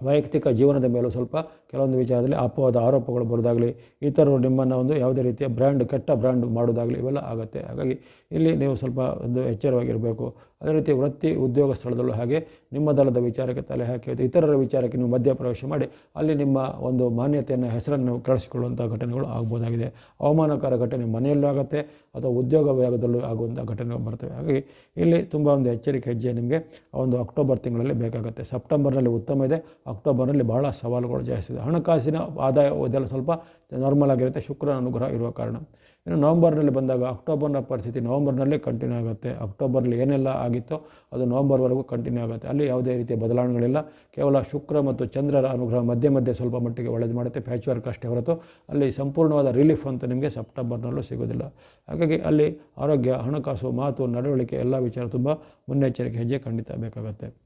ವೈಯಕ್ತಿಕ ಜೀವನದ ಮೇಲೂ ಸ್ವಲ್ಪ ಕೆಲವೊಂದು ವಿಚಾರದಲ್ಲಿ ಅಪವಾದ ಆರೋಪಗಳು ಬರೋದಾಗಲಿ ಇತರರು ನಿಮ್ಮನ್ನು ಒಂದು ಯಾವುದೇ ರೀತಿಯ ಬ್ರ್ಯಾಂಡ್ ಕೆಟ್ಟ ಬ್ರ್ಯಾಂಡ್ ಮಾಡೋದಾಗಲಿ ಇವೆಲ್ಲ ಆಗುತ್ತೆ. ಹಾಗಾಗಿ ಇಲ್ಲಿ ನೀವು ಸ್ವಲ್ಪ ಒಂದು ಎಚ್ಚರವಾಗಿರಬೇಕು. ಅದೇ ರೀತಿ ವೃತ್ತಿ ಉದ್ಯೋಗ ಸ್ಥಳದಲ್ಲೂ ಹಾಗೆ ನಿಮ್ಮ ದಳದ ವಿಚಾರಕ್ಕೆ ತಲೆ ಹಾಕಿ ಇತರರ ವಿಚಾರಕ್ಕೆ ನೀವು ಮಧ್ಯ ಪ್ರವೇಶ ಮಾಡಿ, ಅಲ್ಲಿ ನಿಮ್ಮ ಒಂದು ಮಾನ್ಯತೆಯನ್ನು, ಹೆಸರನ್ನು ಕಳಿಸಿಕೊಳ್ಳುವಂಥ ಘಟನೆಗಳು ಆಗ್ಬೋದಾಗಿದೆ. ಅವಮಾನಕರ ಘಟನೆ ಮನೆಯಲ್ಲೂ ಆಗುತ್ತೆ ಅಥವಾ ಉದ್ಯೋಗ ವಿಭಾಗದಲ್ಲೂ ಆಗುವಂಥ ಘಟನೆಗಳು ಬರ್ತವೆ. ಹಾಗಾಗಿ ಇಲ್ಲಿ ತುಂಬ ಒಂದು ಎಚ್ಚರಿಕೆ ಹೆಜ್ಜೆ ನಿಮಗೆ ಒಂದು ಅಕ್ಟೋಬರ್ ತಿಂಗಳಲ್ಲಿ ಬೇಕಾಗುತ್ತೆ. ಸೆಪ್ಟೆಂಬರ್ನಲ್ಲಿ ಉತ್ತಮ ಇದೆ. ಅಕ್ಟೋಬರ್ನಲ್ಲಿ ಬಹಳ ಸವಾಲುಗಳು ಜಾಸ್ತಿ ಇದೆ ಹಣಕಾಸಿನ ಆದಾಯ ಇದೆಲ್ಲ ಸ್ವಲ್ಪ ನಾರ್ಮಲ್ ಆಗಿರುತ್ತೆ. ಶುಕ್ರನ ಅನುಗ್ರಹ ಇರುವ ಕಾರಣ. ಇನ್ನು ನವಂಬರ್ನಲ್ಲಿ ಬಂದಾಗ ಅಕ್ಟೋಬರ್ನ ಪರಿಸ್ಥಿತಿ ನವಂಬರ್ನಲ್ಲೇ ಕಂಟಿನ್ಯೂ ಆಗುತ್ತೆ. ಅಕ್ಟೋಬರ್ನಲ್ಲಿ ಏನೆಲ್ಲ ಆಗಿತ್ತೋ ಅದು ನವಂಬರ್ವರೆಗೂ ಕಂಟಿನ್ಯೂ ಆಗುತ್ತೆ. ಅಲ್ಲಿ ಯಾವುದೇ ರೀತಿಯ ಬದಲಾವಣೆಗಳಿಲ್ಲ. ಕೇವಲ ಶುಕ್ರ ಮತ್ತು ಚಂದ್ರರ ಅನುಗ್ರಹ ಮಧ್ಯೆ ಮಧ್ಯೆ ಸ್ವಲ್ಪ ಮಟ್ಟಿಗೆ ಒಳ್ಳೇದು ಮಾಡುತ್ತೆ. ಪ್ಯಾಚ್ ವರ್ಕ್ ಅಷ್ಟೇ ಹೊರತು ಅಲ್ಲಿ ಸಂಪೂರ್ಣವಾದ ರಿಲೀಫ್ ಅಂತ ನಿಮಗೆ ಸೆಪ್ಟೆಂಬರ್ನಲ್ಲೂ ಸಿಗೋದಿಲ್ಲ. ಹಾಗಾಗಿ ಅಲ್ಲಿ ಆರೋಗ್ಯ, ಹಣಕಾಸು, ಮಾತು, ನಡವಳಿಕೆ ಎಲ್ಲ ವಿಚಾರ ತುಂಬ ಮುನ್ನೆಚ್ಚರಿಕೆ ಹೆಜ್ಜೆ ಖಂಡಿತ ಬೇಕಾಗುತ್ತೆ.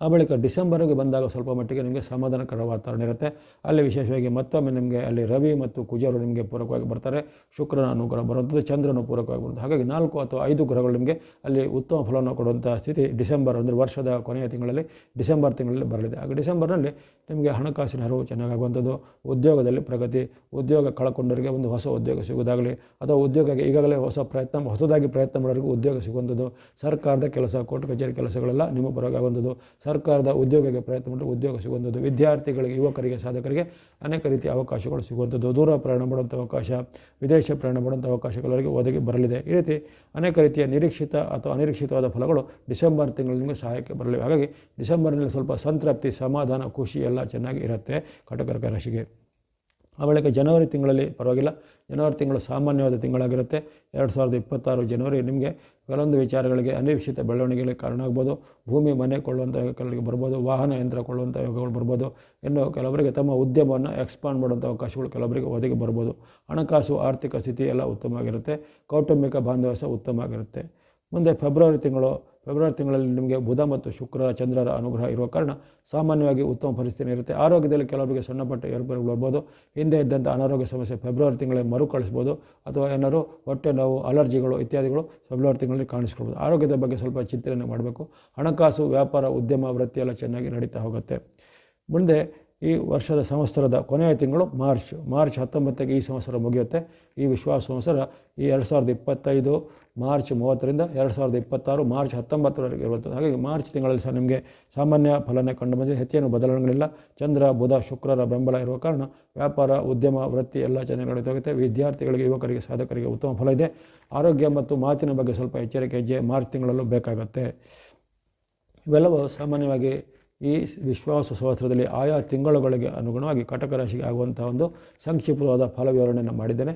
ಆ ಬಳಿಕ ಡಿಸೆಂಬರ್ಗೆ ಬಂದಾಗ ಸ್ವಲ್ಪ ಮಟ್ಟಿಗೆ ನಿಮಗೆ ಸಮಾಧಾನಕರ ವಾತಾವರಣ ಇರುತ್ತೆ. ಅಲ್ಲಿ ವಿಶೇಷವಾಗಿ ಮತ್ತೊಮ್ಮೆ ನಿಮಗೆ ಅಲ್ಲಿ ರವಿ ಮತ್ತು ಕುಜರು ನಿಮಗೆ ಪೂರಕವಾಗಿ ಬರ್ತಾರೆ. ಶುಕ್ರನ ಅನುಗ್ರಹ ಬರುವಂಥದ್ದು ಚಂದ್ರನು ಪೂರಕವಾಗಿ ಬರುತ್ತೆ ಹಾಗಾಗಿ ನಾಲ್ಕು ಅಥವಾ ಐದು ಗ್ರಹಗಳು ನಿಮಗೆ ಅಲ್ಲಿ ಉತ್ತಮ ಫಲವನ್ನು ಕೊಡುವಂಥ ಸ್ಥಿತಿ ಡಿಸೆಂಬರ್ ಅಂದರೆ ವರ್ಷದ ಕೊನೆಯ ತಿಂಗಳಲ್ಲಿ ಡಿಸೆಂಬರ್ ತಿಂಗಳಲ್ಲಿ ಬರಲಿದೆ. ಆಗ ಡಿಸೆಂಬರ್ನಲ್ಲಿ ನಿಮಗೆ ಹಣಕಾಸಿನ ಹರಿವು ಚೆನ್ನಾಗಾಗುವಂಥದ್ದು, ಉದ್ಯೋಗದಲ್ಲಿ ಪ್ರಗತಿ, ಉದ್ಯೋಗ ಕಳ್ಕೊಂಡವರಿಗೆ ಒಂದು ಹೊಸ ಉದ್ಯೋಗ ಸಿಗೋದಾಗಲಿ ಅಥವಾ ಉದ್ಯೋಗಕ್ಕೆ ಈಗಾಗಲೇ ಹೊಸ ಪ್ರಯತ್ನ, ಹೊಸದಾಗಿ ಪ್ರಯತ್ನ ಮಾಡೋರಿಗೆ ಉದ್ಯೋಗ ಸಿಗುವಂಥದ್ದು, ಸರ್ಕಾರದ ಕೆಲಸ, ಕೋರ್ಟ್ ಕಚೇರಿ ಕೆಲಸಗಳೆಲ್ಲ ನಿಮ್ಮ ಆಗುವಂಥದ್ದು ಸರ್ಕಾರದ ಉದ್ಯೋಗಕ್ಕೆ ಪ್ರಯತ್ನ ಮಾಡಿದ್ರೆ ಉದ್ಯೋಗ ಸಿಗುವಂಥದ್ದು. ವಿದ್ಯಾರ್ಥಿಗಳಿಗೆ, ಯುವಕರಿಗೆ, ಸಾಧಕರಿಗೆ ಅನೇಕ ರೀತಿಯ ಅವಕಾಶಗಳು ಸಿಗುವಂಥದ್ದು. ದೂರ ಪ್ರಯಾಣ ಮಾಡುವಂಥ ಅವಕಾಶ, ವಿದೇಶ ಪ್ರಯಾಣ ಮಾಡುವಂಥ ಅವಕಾಶಗಳವರಿಗೆ ಒದಗಿ ಬರಲಿದೆ. ಈ ರೀತಿ ಅನೇಕ ರೀತಿಯ ನಿರೀಕ್ಷಿತ ಅಥವಾ ಅನಿರೀಕ್ಷಿತವಾದ ಫಲಗಳು ಡಿಸೆಂಬರ್ ತಿಂಗಳಿನಿಂದ ಸಹಾಯಕ್ಕೆ ಬರಲಿವೆ. ಹಾಗಾಗಿ ಡಿಸೆಂಬರ್ನಲ್ಲಿ ಸ್ವಲ್ಪ ಸಂತೃಪ್ತಿ, ಸಮಾಧಾನ, ಖುಷಿ ಎಲ್ಲ ಚೆನ್ನಾಗಿ ಇರುತ್ತೆ. ಕಟಕರ್ಕ ರಾಶಿಗೆ. ಆ ಬಳಿಕ ಜನವರಿ ತಿಂಗಳಲ್ಲಿ ಪರವಾಗಿಲ್ಲ. ಜನವರಿ ತಿಂಗಳು ಸಾಮಾನ್ಯವಾದ ತಿಂಗಳಾಗಿರುತ್ತೆ. ಎರಡು ಸಾವಿರದ ಇಪ್ಪತ್ತಾರು ಜನವರಿ ನಿಮಗೆ ಕೆಲವೊಂದು ವಿಚಾರಗಳಿಗೆ ಅನಿರೀಕ್ಷಿತ ಬೆಳವಣಿಗೆಗಳಿಗೆ ಕಾರಣ ಆಗ್ಬೋದು ಭೂಮಿ, ಮನೆ ಕೊಳ್ಳುವಂಥ ಕೆಲವರಿಗೆ ಬರ್ಬೋದು. ವಾಹನ, ಯಂತ್ರ ಕೊಳ್ಳುವಂಥ ಯೋಗಗಳು ಬರ್ಬೋದು. ಇನ್ನು ಕೆಲವರಿಗೆ ತಮ್ಮ ಉದ್ಯಮವನ್ನು ಎಕ್ಸ್ಪಾಂಡ್ ಮಾಡುವಂಥ ಅವಕಾಶಗಳು ಕೆಲವರಿಗೆ ಒದಗಿ ಬರ್ಬೋದು. ಹಣಕಾಸು, ಆರ್ಥಿಕ ಸ್ಥಿತಿ ಎಲ್ಲ ಉತ್ತಮವಾಗಿರುತ್ತೆ. ಕೌಟುಂಬಿಕ ಬಾಂಧವ್ಯ ಸಹ ಉತ್ತಮ ಮುಂದೆ ಫೆಬ್ರವರಿ ತಿಂಗಳು ಫೆಬ್ರವರಿ ತಿಂಗಳಲ್ಲಿ ನಿಮಗೆ ಬುಧ ಮತ್ತು ಶುಕ್ರ ಚಂದ್ರರ ಅನುಗ್ರಹ ಇರುವ ಕಾರಣ ಸಾಮಾನ್ಯವಾಗಿ ಉತ್ತಮ ಪರಿಸ್ಥಿತಿ ಇರುತ್ತೆ. ಆರೋಗ್ಯದಲ್ಲಿ ಕೆಲವರಿಗೆ ಸಣ್ಣ ಪಟ್ಟ ಏರ್ಪೇರುಗಳು ಹಿಂದೆ ಇದ್ದಂಥ ಅನಾರೋಗ್ಯ ಸಮಸ್ಯೆ ಫೆಬ್ರವರಿ ತಿಂಗಳಲ್ಲಿ ಮರುಕಳಿಸ್ಬೋದು ಅಥವಾ ಏನಾದರೂ ಹೊಟ್ಟೆ ನೋವು, ಅಲರ್ಜಿಗಳು ಇತ್ಯಾದಿಗಳು ಫೆಬ್ರವರಿ ತಿಂಗಳಲ್ಲಿ ಕಾಣಿಸ್ಕೊಳ್ಬೋದು ಆರೋಗ್ಯದ ಬಗ್ಗೆ ಸ್ವಲ್ಪ ಚಿಂತನೆ ಮಾಡಬೇಕು. ಹಣಕಾಸು, ವ್ಯಾಪಾರ, ಉದ್ಯಮ ವೃತ್ತಿಯೆಲ್ಲ ಚೆನ್ನಾಗಿ ನಡೀತಾ ಹೋಗುತ್ತೆ. ಮುಂದೆ ಈ ವರ್ಷದ ಸಂವತ್ಸರದ ಕೊನೆಯ ತಿಂಗಳು ಮಾರ್ಚ್ ಮಾರ್ಚ್ ಹತ್ತೊಂಬತ್ತಕ್ಕೆ ಈ ಸಂವತ್ಸರ ಮುಗಿಯುತ್ತೆ. ಈ ವಿಶ್ವಾಸ ಸಂವತ್ಸರ ಈ ಎರಡು ಸಾವಿರದ ಇಪ್ಪತ್ತೈದು ಮಾರ್ಚ್ ಮೂವತ್ತರಿಂದ ಎರಡು ಸಾವಿರದ ಇಪ್ಪತ್ತಾರು ಮಾರ್ಚ್ ಹತ್ತೊಂಬತ್ತರವರೆಗೆ ಇರುತ್ತದೆ ಹಾಗಾಗಿ ಮಾರ್ಚ್ ತಿಂಗಳಲ್ಲಿ ಸಹ ನಿಮಗೆ ಸಾಮಾನ್ಯ ಫಲನೆ ಕಂಡು ಬಂದಿದೆ. ಹೆಚ್ಚೇನು ಬದಲಾವಣೆಗಳಿಲ್ಲ. ಚಂದ್ರ, ಬುಧ, ಶುಕ್ರರ ಬೆಂಬಲ ಇರುವ ಕಾರಣ ವ್ಯಾಪಾರ, ಉದ್ಯಮ, ವೃತ್ತಿ ಎಲ್ಲ ಚೆನ್ನಾಗಿ ವಿದ್ಯಾರ್ಥಿಗಳಿಗೆ, ಯುವಕರಿಗೆ, ಸಾಧಕರಿಗೆ ಉತ್ತಮ ಫಲ ಇದೆ. ಆರೋಗ್ಯ ಮತ್ತು ಮಾತಿನ ಬಗ್ಗೆ ಸ್ವಲ್ಪ ಎಚ್ಚರಿಕೆ ಹೆಜ್ಜೆ ಮಾರ್ಚ್ ತಿಂಗಳಲ್ಲೂ ಬೇಕಾಗುತ್ತೆ. ಇವೆಲ್ಲವೂ ಸಾಮಾನ್ಯವಾಗಿ ಈ ವಿಶ್ವಾಸ ಸಂವತ್ಸರದಲ್ಲಿ ಆಯಾ ತಿಂಗಳುಗಳಿಗೆ ಅನುಗುಣವಾಗಿ ಕಟಕ ರಾಶಿಗೆ ಆಗುವಂಥ ಒಂದು ಸಂಕ್ಷಿಪ್ತವಾದ ಫಲ ವಿವರಣೆಯನ್ನು ಮಾಡಿದ್ದೇನೆ.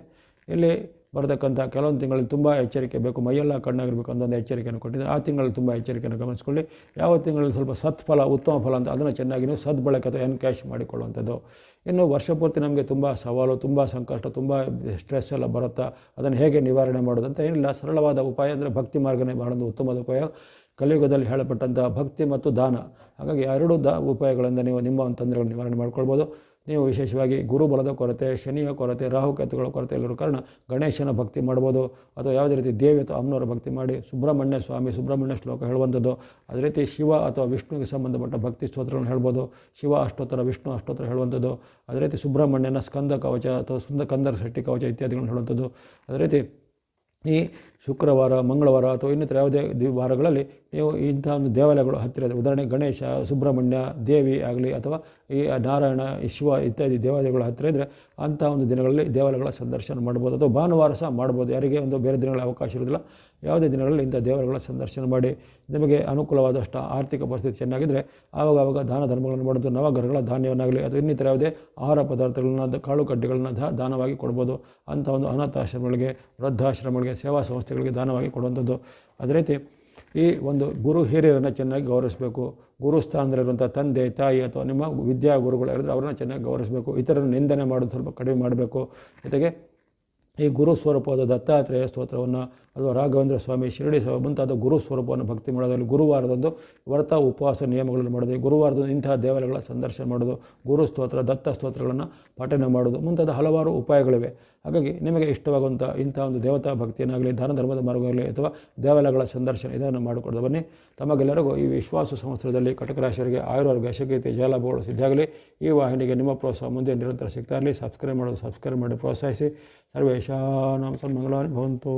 ಇಲ್ಲಿ ಬರತಕ್ಕಂಥ ಕೆಲವೊಂದು ತಿಂಗಳಲ್ಲಿ ತುಂಬ ಎಚ್ಚರಿಕೆ ಬೇಕು. ಮೈಯೆಲ್ಲ ಕಣ್ಣಾಗಿರಬೇಕು ಅಂತಂದು ಎಚ್ಚರಿಕೆಯನ್ನು ಕೊಟ್ಟಿದ್ದಾರೆ ಆ ತಿಂಗಳಲ್ಲಿ ತುಂಬ ಎಚ್ಚರಿಕೆಯನ್ನು ಗಮನಿಸ್ಕೊಳ್ಳಿ. ಯಾವ ತಿಂಗಳಲ್ಲಿ ಸ್ವಲ್ಪ ಸತ್ಫಲ, ಉತ್ತಮ ಫಲ ಅಂತ ಅದನ್ನು ಚೆನ್ನಾಗಿ ನೀವು ಸದ್ಬಳಕೆ ಅಥವಾ ಎನ್ಕ್ಯಾಶ್ ಮಾಡಿಕೊಳ್ಳುವಂಥದ್ದು. ಇನ್ನು ವರ್ಷ ಪೂರ್ತಿ ನಮಗೆ ತುಂಬ ಸವಾಲು, ತುಂಬ ಸಂಕಷ್ಟ, ತುಂಬ ಸ್ಟ್ರೆಸ್ ಎಲ್ಲ ಬರುತ್ತಾ ಅದನ್ನು ಹೇಗೆ ನಿವಾರಣೆ ಮಾಡೋದು ಅಂತ ಏನಿಲ್ಲ. ಸರಳವಾದ ಉಪಾಯ ಅಂದರೆ ಭಕ್ತಿ ಮಾರ್ಗನೇ ಮಾಡೋದು ಉತ್ತಮವಾದ ಉಪಾಯ. ಕಲಿಯುಗದಲ್ಲಿ ಹೇಳಪಟ್ಟಂಥ ಭಕ್ತಿ ಮತ್ತು ದಾನ. ಹಾಗಾಗಿ ಎರಡು ದ ಉಪಾಯಗಳಿಂದ ನೀವು ನಿಮ್ಮ ಒಂದು ತೊಂದರೆಗಳನ್ನು ನಿವಾರಣೆ ಮಾಡ್ಕೊಳ್ಬೋದು. ನೀವು ವಿಶೇಷವಾಗಿ ಗುರುಬಲದ ಕೊರತೆ, ಶನಿಯ ಕೊರತೆ ರಾಹುಕೇತುಗಳ ಕೊರತೆ ಇಲ್ಲಿರೋ ಕಾರಣ ಗಣೇಶನ ಭಕ್ತಿ ಮಾಡ್ಬೋದು. ಅಥವಾ ಯಾವುದೇ ರೀತಿ ದೇವಿ ಅಥವಾ ಅಮ್ಮನವರ ಭಕ್ತಿ ಮಾಡಿ ಸುಬ್ರಹ್ಮಣ್ಯ ಸ್ವಾಮಿ, ಸುಬ್ರಹ್ಮಣ್ಯ ಶ್ಲೋಕ ಹೇಳುವಂಥದ್ದು. ಅದೇ ರೀತಿ ಶಿವ ಅಥವಾ ವಿಷ್ಣುವಿಗೆ ಸಂಬಂಧಪಟ್ಟ ಭಕ್ತಿ ಸ್ತೋತ್ರಗಳನ್ನು ಹೇಳ್ಬೋದು. ಶಿವ ಅಷ್ಟೋತ್ತರ, ವಿಷ್ಣು ಅಷ್ಟೋತ್ತರ ಹೇಳುವಂಥದ್ದು. ಅದೇ ರೀತಿ ಸುಬ್ರಹ್ಮಣ್ಯನ ಸ್ಕಂದ ಕವಚ ಅಥವಾ ಸುಂದ ಕಂದರ ಶೆಟ್ಟಿ ಕವಚ ಇತ್ಯಾದಿಗಳನ್ನು ಹೇಳುವಂಥದ್ದು. ಅದೇ ರೀತಿ ಈ ಶುಕ್ರವಾರ, ಮಂಗಳವಾರ ಅಥವಾ ಇನ್ನಿತರ ಯಾವುದೇ ವಾರಗಳಲ್ಲಿ ನೀವು ಇಂಥ ಒಂದು ದೇವಾಲಯಗಳು ಹತ್ತಿರ ಉದಾಹರಣೆಗೆ ಉದಾಹರಣೆ ಗಣೇಶ, ಸುಬ್ರಹ್ಮಣ್ಯ, ದೇವಿ ಆಗಲಿ ಅಥವಾ ಈ ನಾರಾಯಣ, ಶಿವ ಇತ್ಯಾದಿ ದೇವಾಲಯಗಳು ಹತ್ತಿರ ಇದ್ದರೆ ಅಂಥ ಒಂದು ದಿನಗಳಲ್ಲಿ ದೇವಾಲಯಗಳ ಸಂದರ್ಶನ ಮಾಡ್ಬೋದು ಅಥವಾ ಭಾನುವಾರ ಸಹ ಮಾಡ್ಬೋದು. ಯಾರಿಗೆ ಒಂದು ಬೇರೆ ದಿನಗಳ ಅವಕಾಶ ಇರೋದಿಲ್ಲ ಯಾವುದೇ ದಿನಗಳಲ್ಲಿ ಇಂಥ ದೇವರುಗಳ ಸಂದರ್ಶನ ಮಾಡಿ. ನಿಮಗೆ ಅನುಕೂಲವಾದಷ್ಟು ಆರ್ಥಿಕ ಪರಿಸ್ಥಿತಿ ಚೆನ್ನಾಗಿದ್ದರೆ ಆವಾಗ ಆವಾಗ ದಾನ ಧರ್ಮಗಳನ್ನು ಮಾಡೋದು ನವಗ್ರಹಗಳ ಧಾನ್ಯವನ್ನಾಗಲಿ ಅಥವಾ ಇನ್ನಿತರ ಯಾವುದೇ ಆಹಾರ ಪದಾರ್ಥಗಳನ್ನ, ಕಾಳು ಕಡ್ಡಿಗಳನ್ನ ದಾನವಾಗಿ ಕೊಡ್ಬೋದು. ಅಂಥ ಒಂದು ಅನಾಥಾಶ್ರಮಗಳಿಗೆ, ವೃದ್ಧಾಶ್ರಮಗಳಿಗೆ, ಸೇವಾ ಸಂಸ್ಥೆಗಳಿಗೆ ದಾನವಾಗಿ ಕೊಡುವಂಥದ್ದು. ಅದೇ ರೀತಿ ಈ ಒಂದು ಗುರು ಹಿರಿಯರನ್ನು ಚೆನ್ನಾಗಿ ಗೌರವಿಸಬೇಕು. ಗುರು ಸ್ಥಾನದಲ್ಲಿರುವಂಥ ತಂದೆ, ತಾಯಿ ಅಥವಾ ನಿಮ್ಮ ವಿದ್ಯಾ ಗುರುಗಳು ಹೇಳಿದ್ರೆ ಅವರನ್ನು ಚೆನ್ನಾಗಿ ಗೌರವಿಸಬೇಕು. ಇತರರನ್ನು ನಿಂದನೆ ಮಾಡೋದು ಸ್ವಲ್ಪ ಕಡಿಮೆ ಮಾಡಬೇಕು. ಜೊತೆಗೆ ಈ ಗುರು ಸ್ವರೂಪವಾದ ದತ್ತಾತ್ರೇಯ ಸ್ತೋತ್ರವನ್ನು ಅಥವಾ ರಾಘವೇಂದ್ರ ಸ್ವಾಮಿ ಶಿರಡಿ ಸ್ವಾಮಿ ಮುಂತಾದ ಗುರು ಸ್ವರೂಪವನ್ನು ಭಕ್ತಿ ಮಾಡೋದಲ್ಲಿ ಗುರುವಾರದಂದು ವ್ರತ, ಉಪವಾಸ ನಿಯಮಗಳನ್ನು ಮಾಡೋದು ಗುರುವಾರದಂದು ಇಂತಹ ದೇವಾಲಯಗಳ ಸಂದರ್ಶನ ಮಾಡೋದು, ಗುರು ಸ್ತೋತ್ರ, ದತ್ತ ಸ್ತೋತ್ರಗಳನ್ನು ಪಠನೆ ಮಾಡೋದು, ಮುಂತಾದ ಹಲವಾರು ಉಪಾಯಗಳಿವೆ. ಹಾಗಾಗಿ ನಿಮಗೆ ಇಷ್ಟವಾಗುವಂಥ ಇಂಥ ಒಂದು ದೇವತಾ ಭಕ್ತಿಯನ್ನಾಗಲಿ ದಾನ ಧರ್ಮದ ಮಾರ್ಗವಾಗಲಿ ಅಥವಾ ದೇವಾಲಯಗಳ ಸಂದರ್ಶನ ಇದನ್ನು ಮಾಡಿಕೊಡೋದು ಬನ್ನಿ. ತಮಗೆಲ್ಲರಿಗೂ ಈ ವಿಶ್ವಾಸ ಸಂವತ್ಸರದಲ್ಲಿ ಕಟಕರಾಶಿಯರಿಗೆ ಆಯುರ್ವರ್ಗ ಶಕ್ತಿ ಜಯಲಾಭಗಳು ಸಿದ್ಧಾಗಲಿ, ಈ ವಾಹಿನಿಗೆ ನಿಮ್ಮ ಪ್ರೋತ್ಸಾಹ ಮುಂದೆ ನಿರಂತರ ಸಿಗ್ತಾ ಇರಲಿ. ಸಬ್ಸ್ಕ್ರೈಬ್ ಮಾಡೋದು ಸಬ್ಸ್ಕ್ರೈಬ್ ಮಾಡಿ ಪ್ರೋತ್ಸಾಹಿಸಿ. सर्वेशानां सन्मङ्गलानि भवन्तु।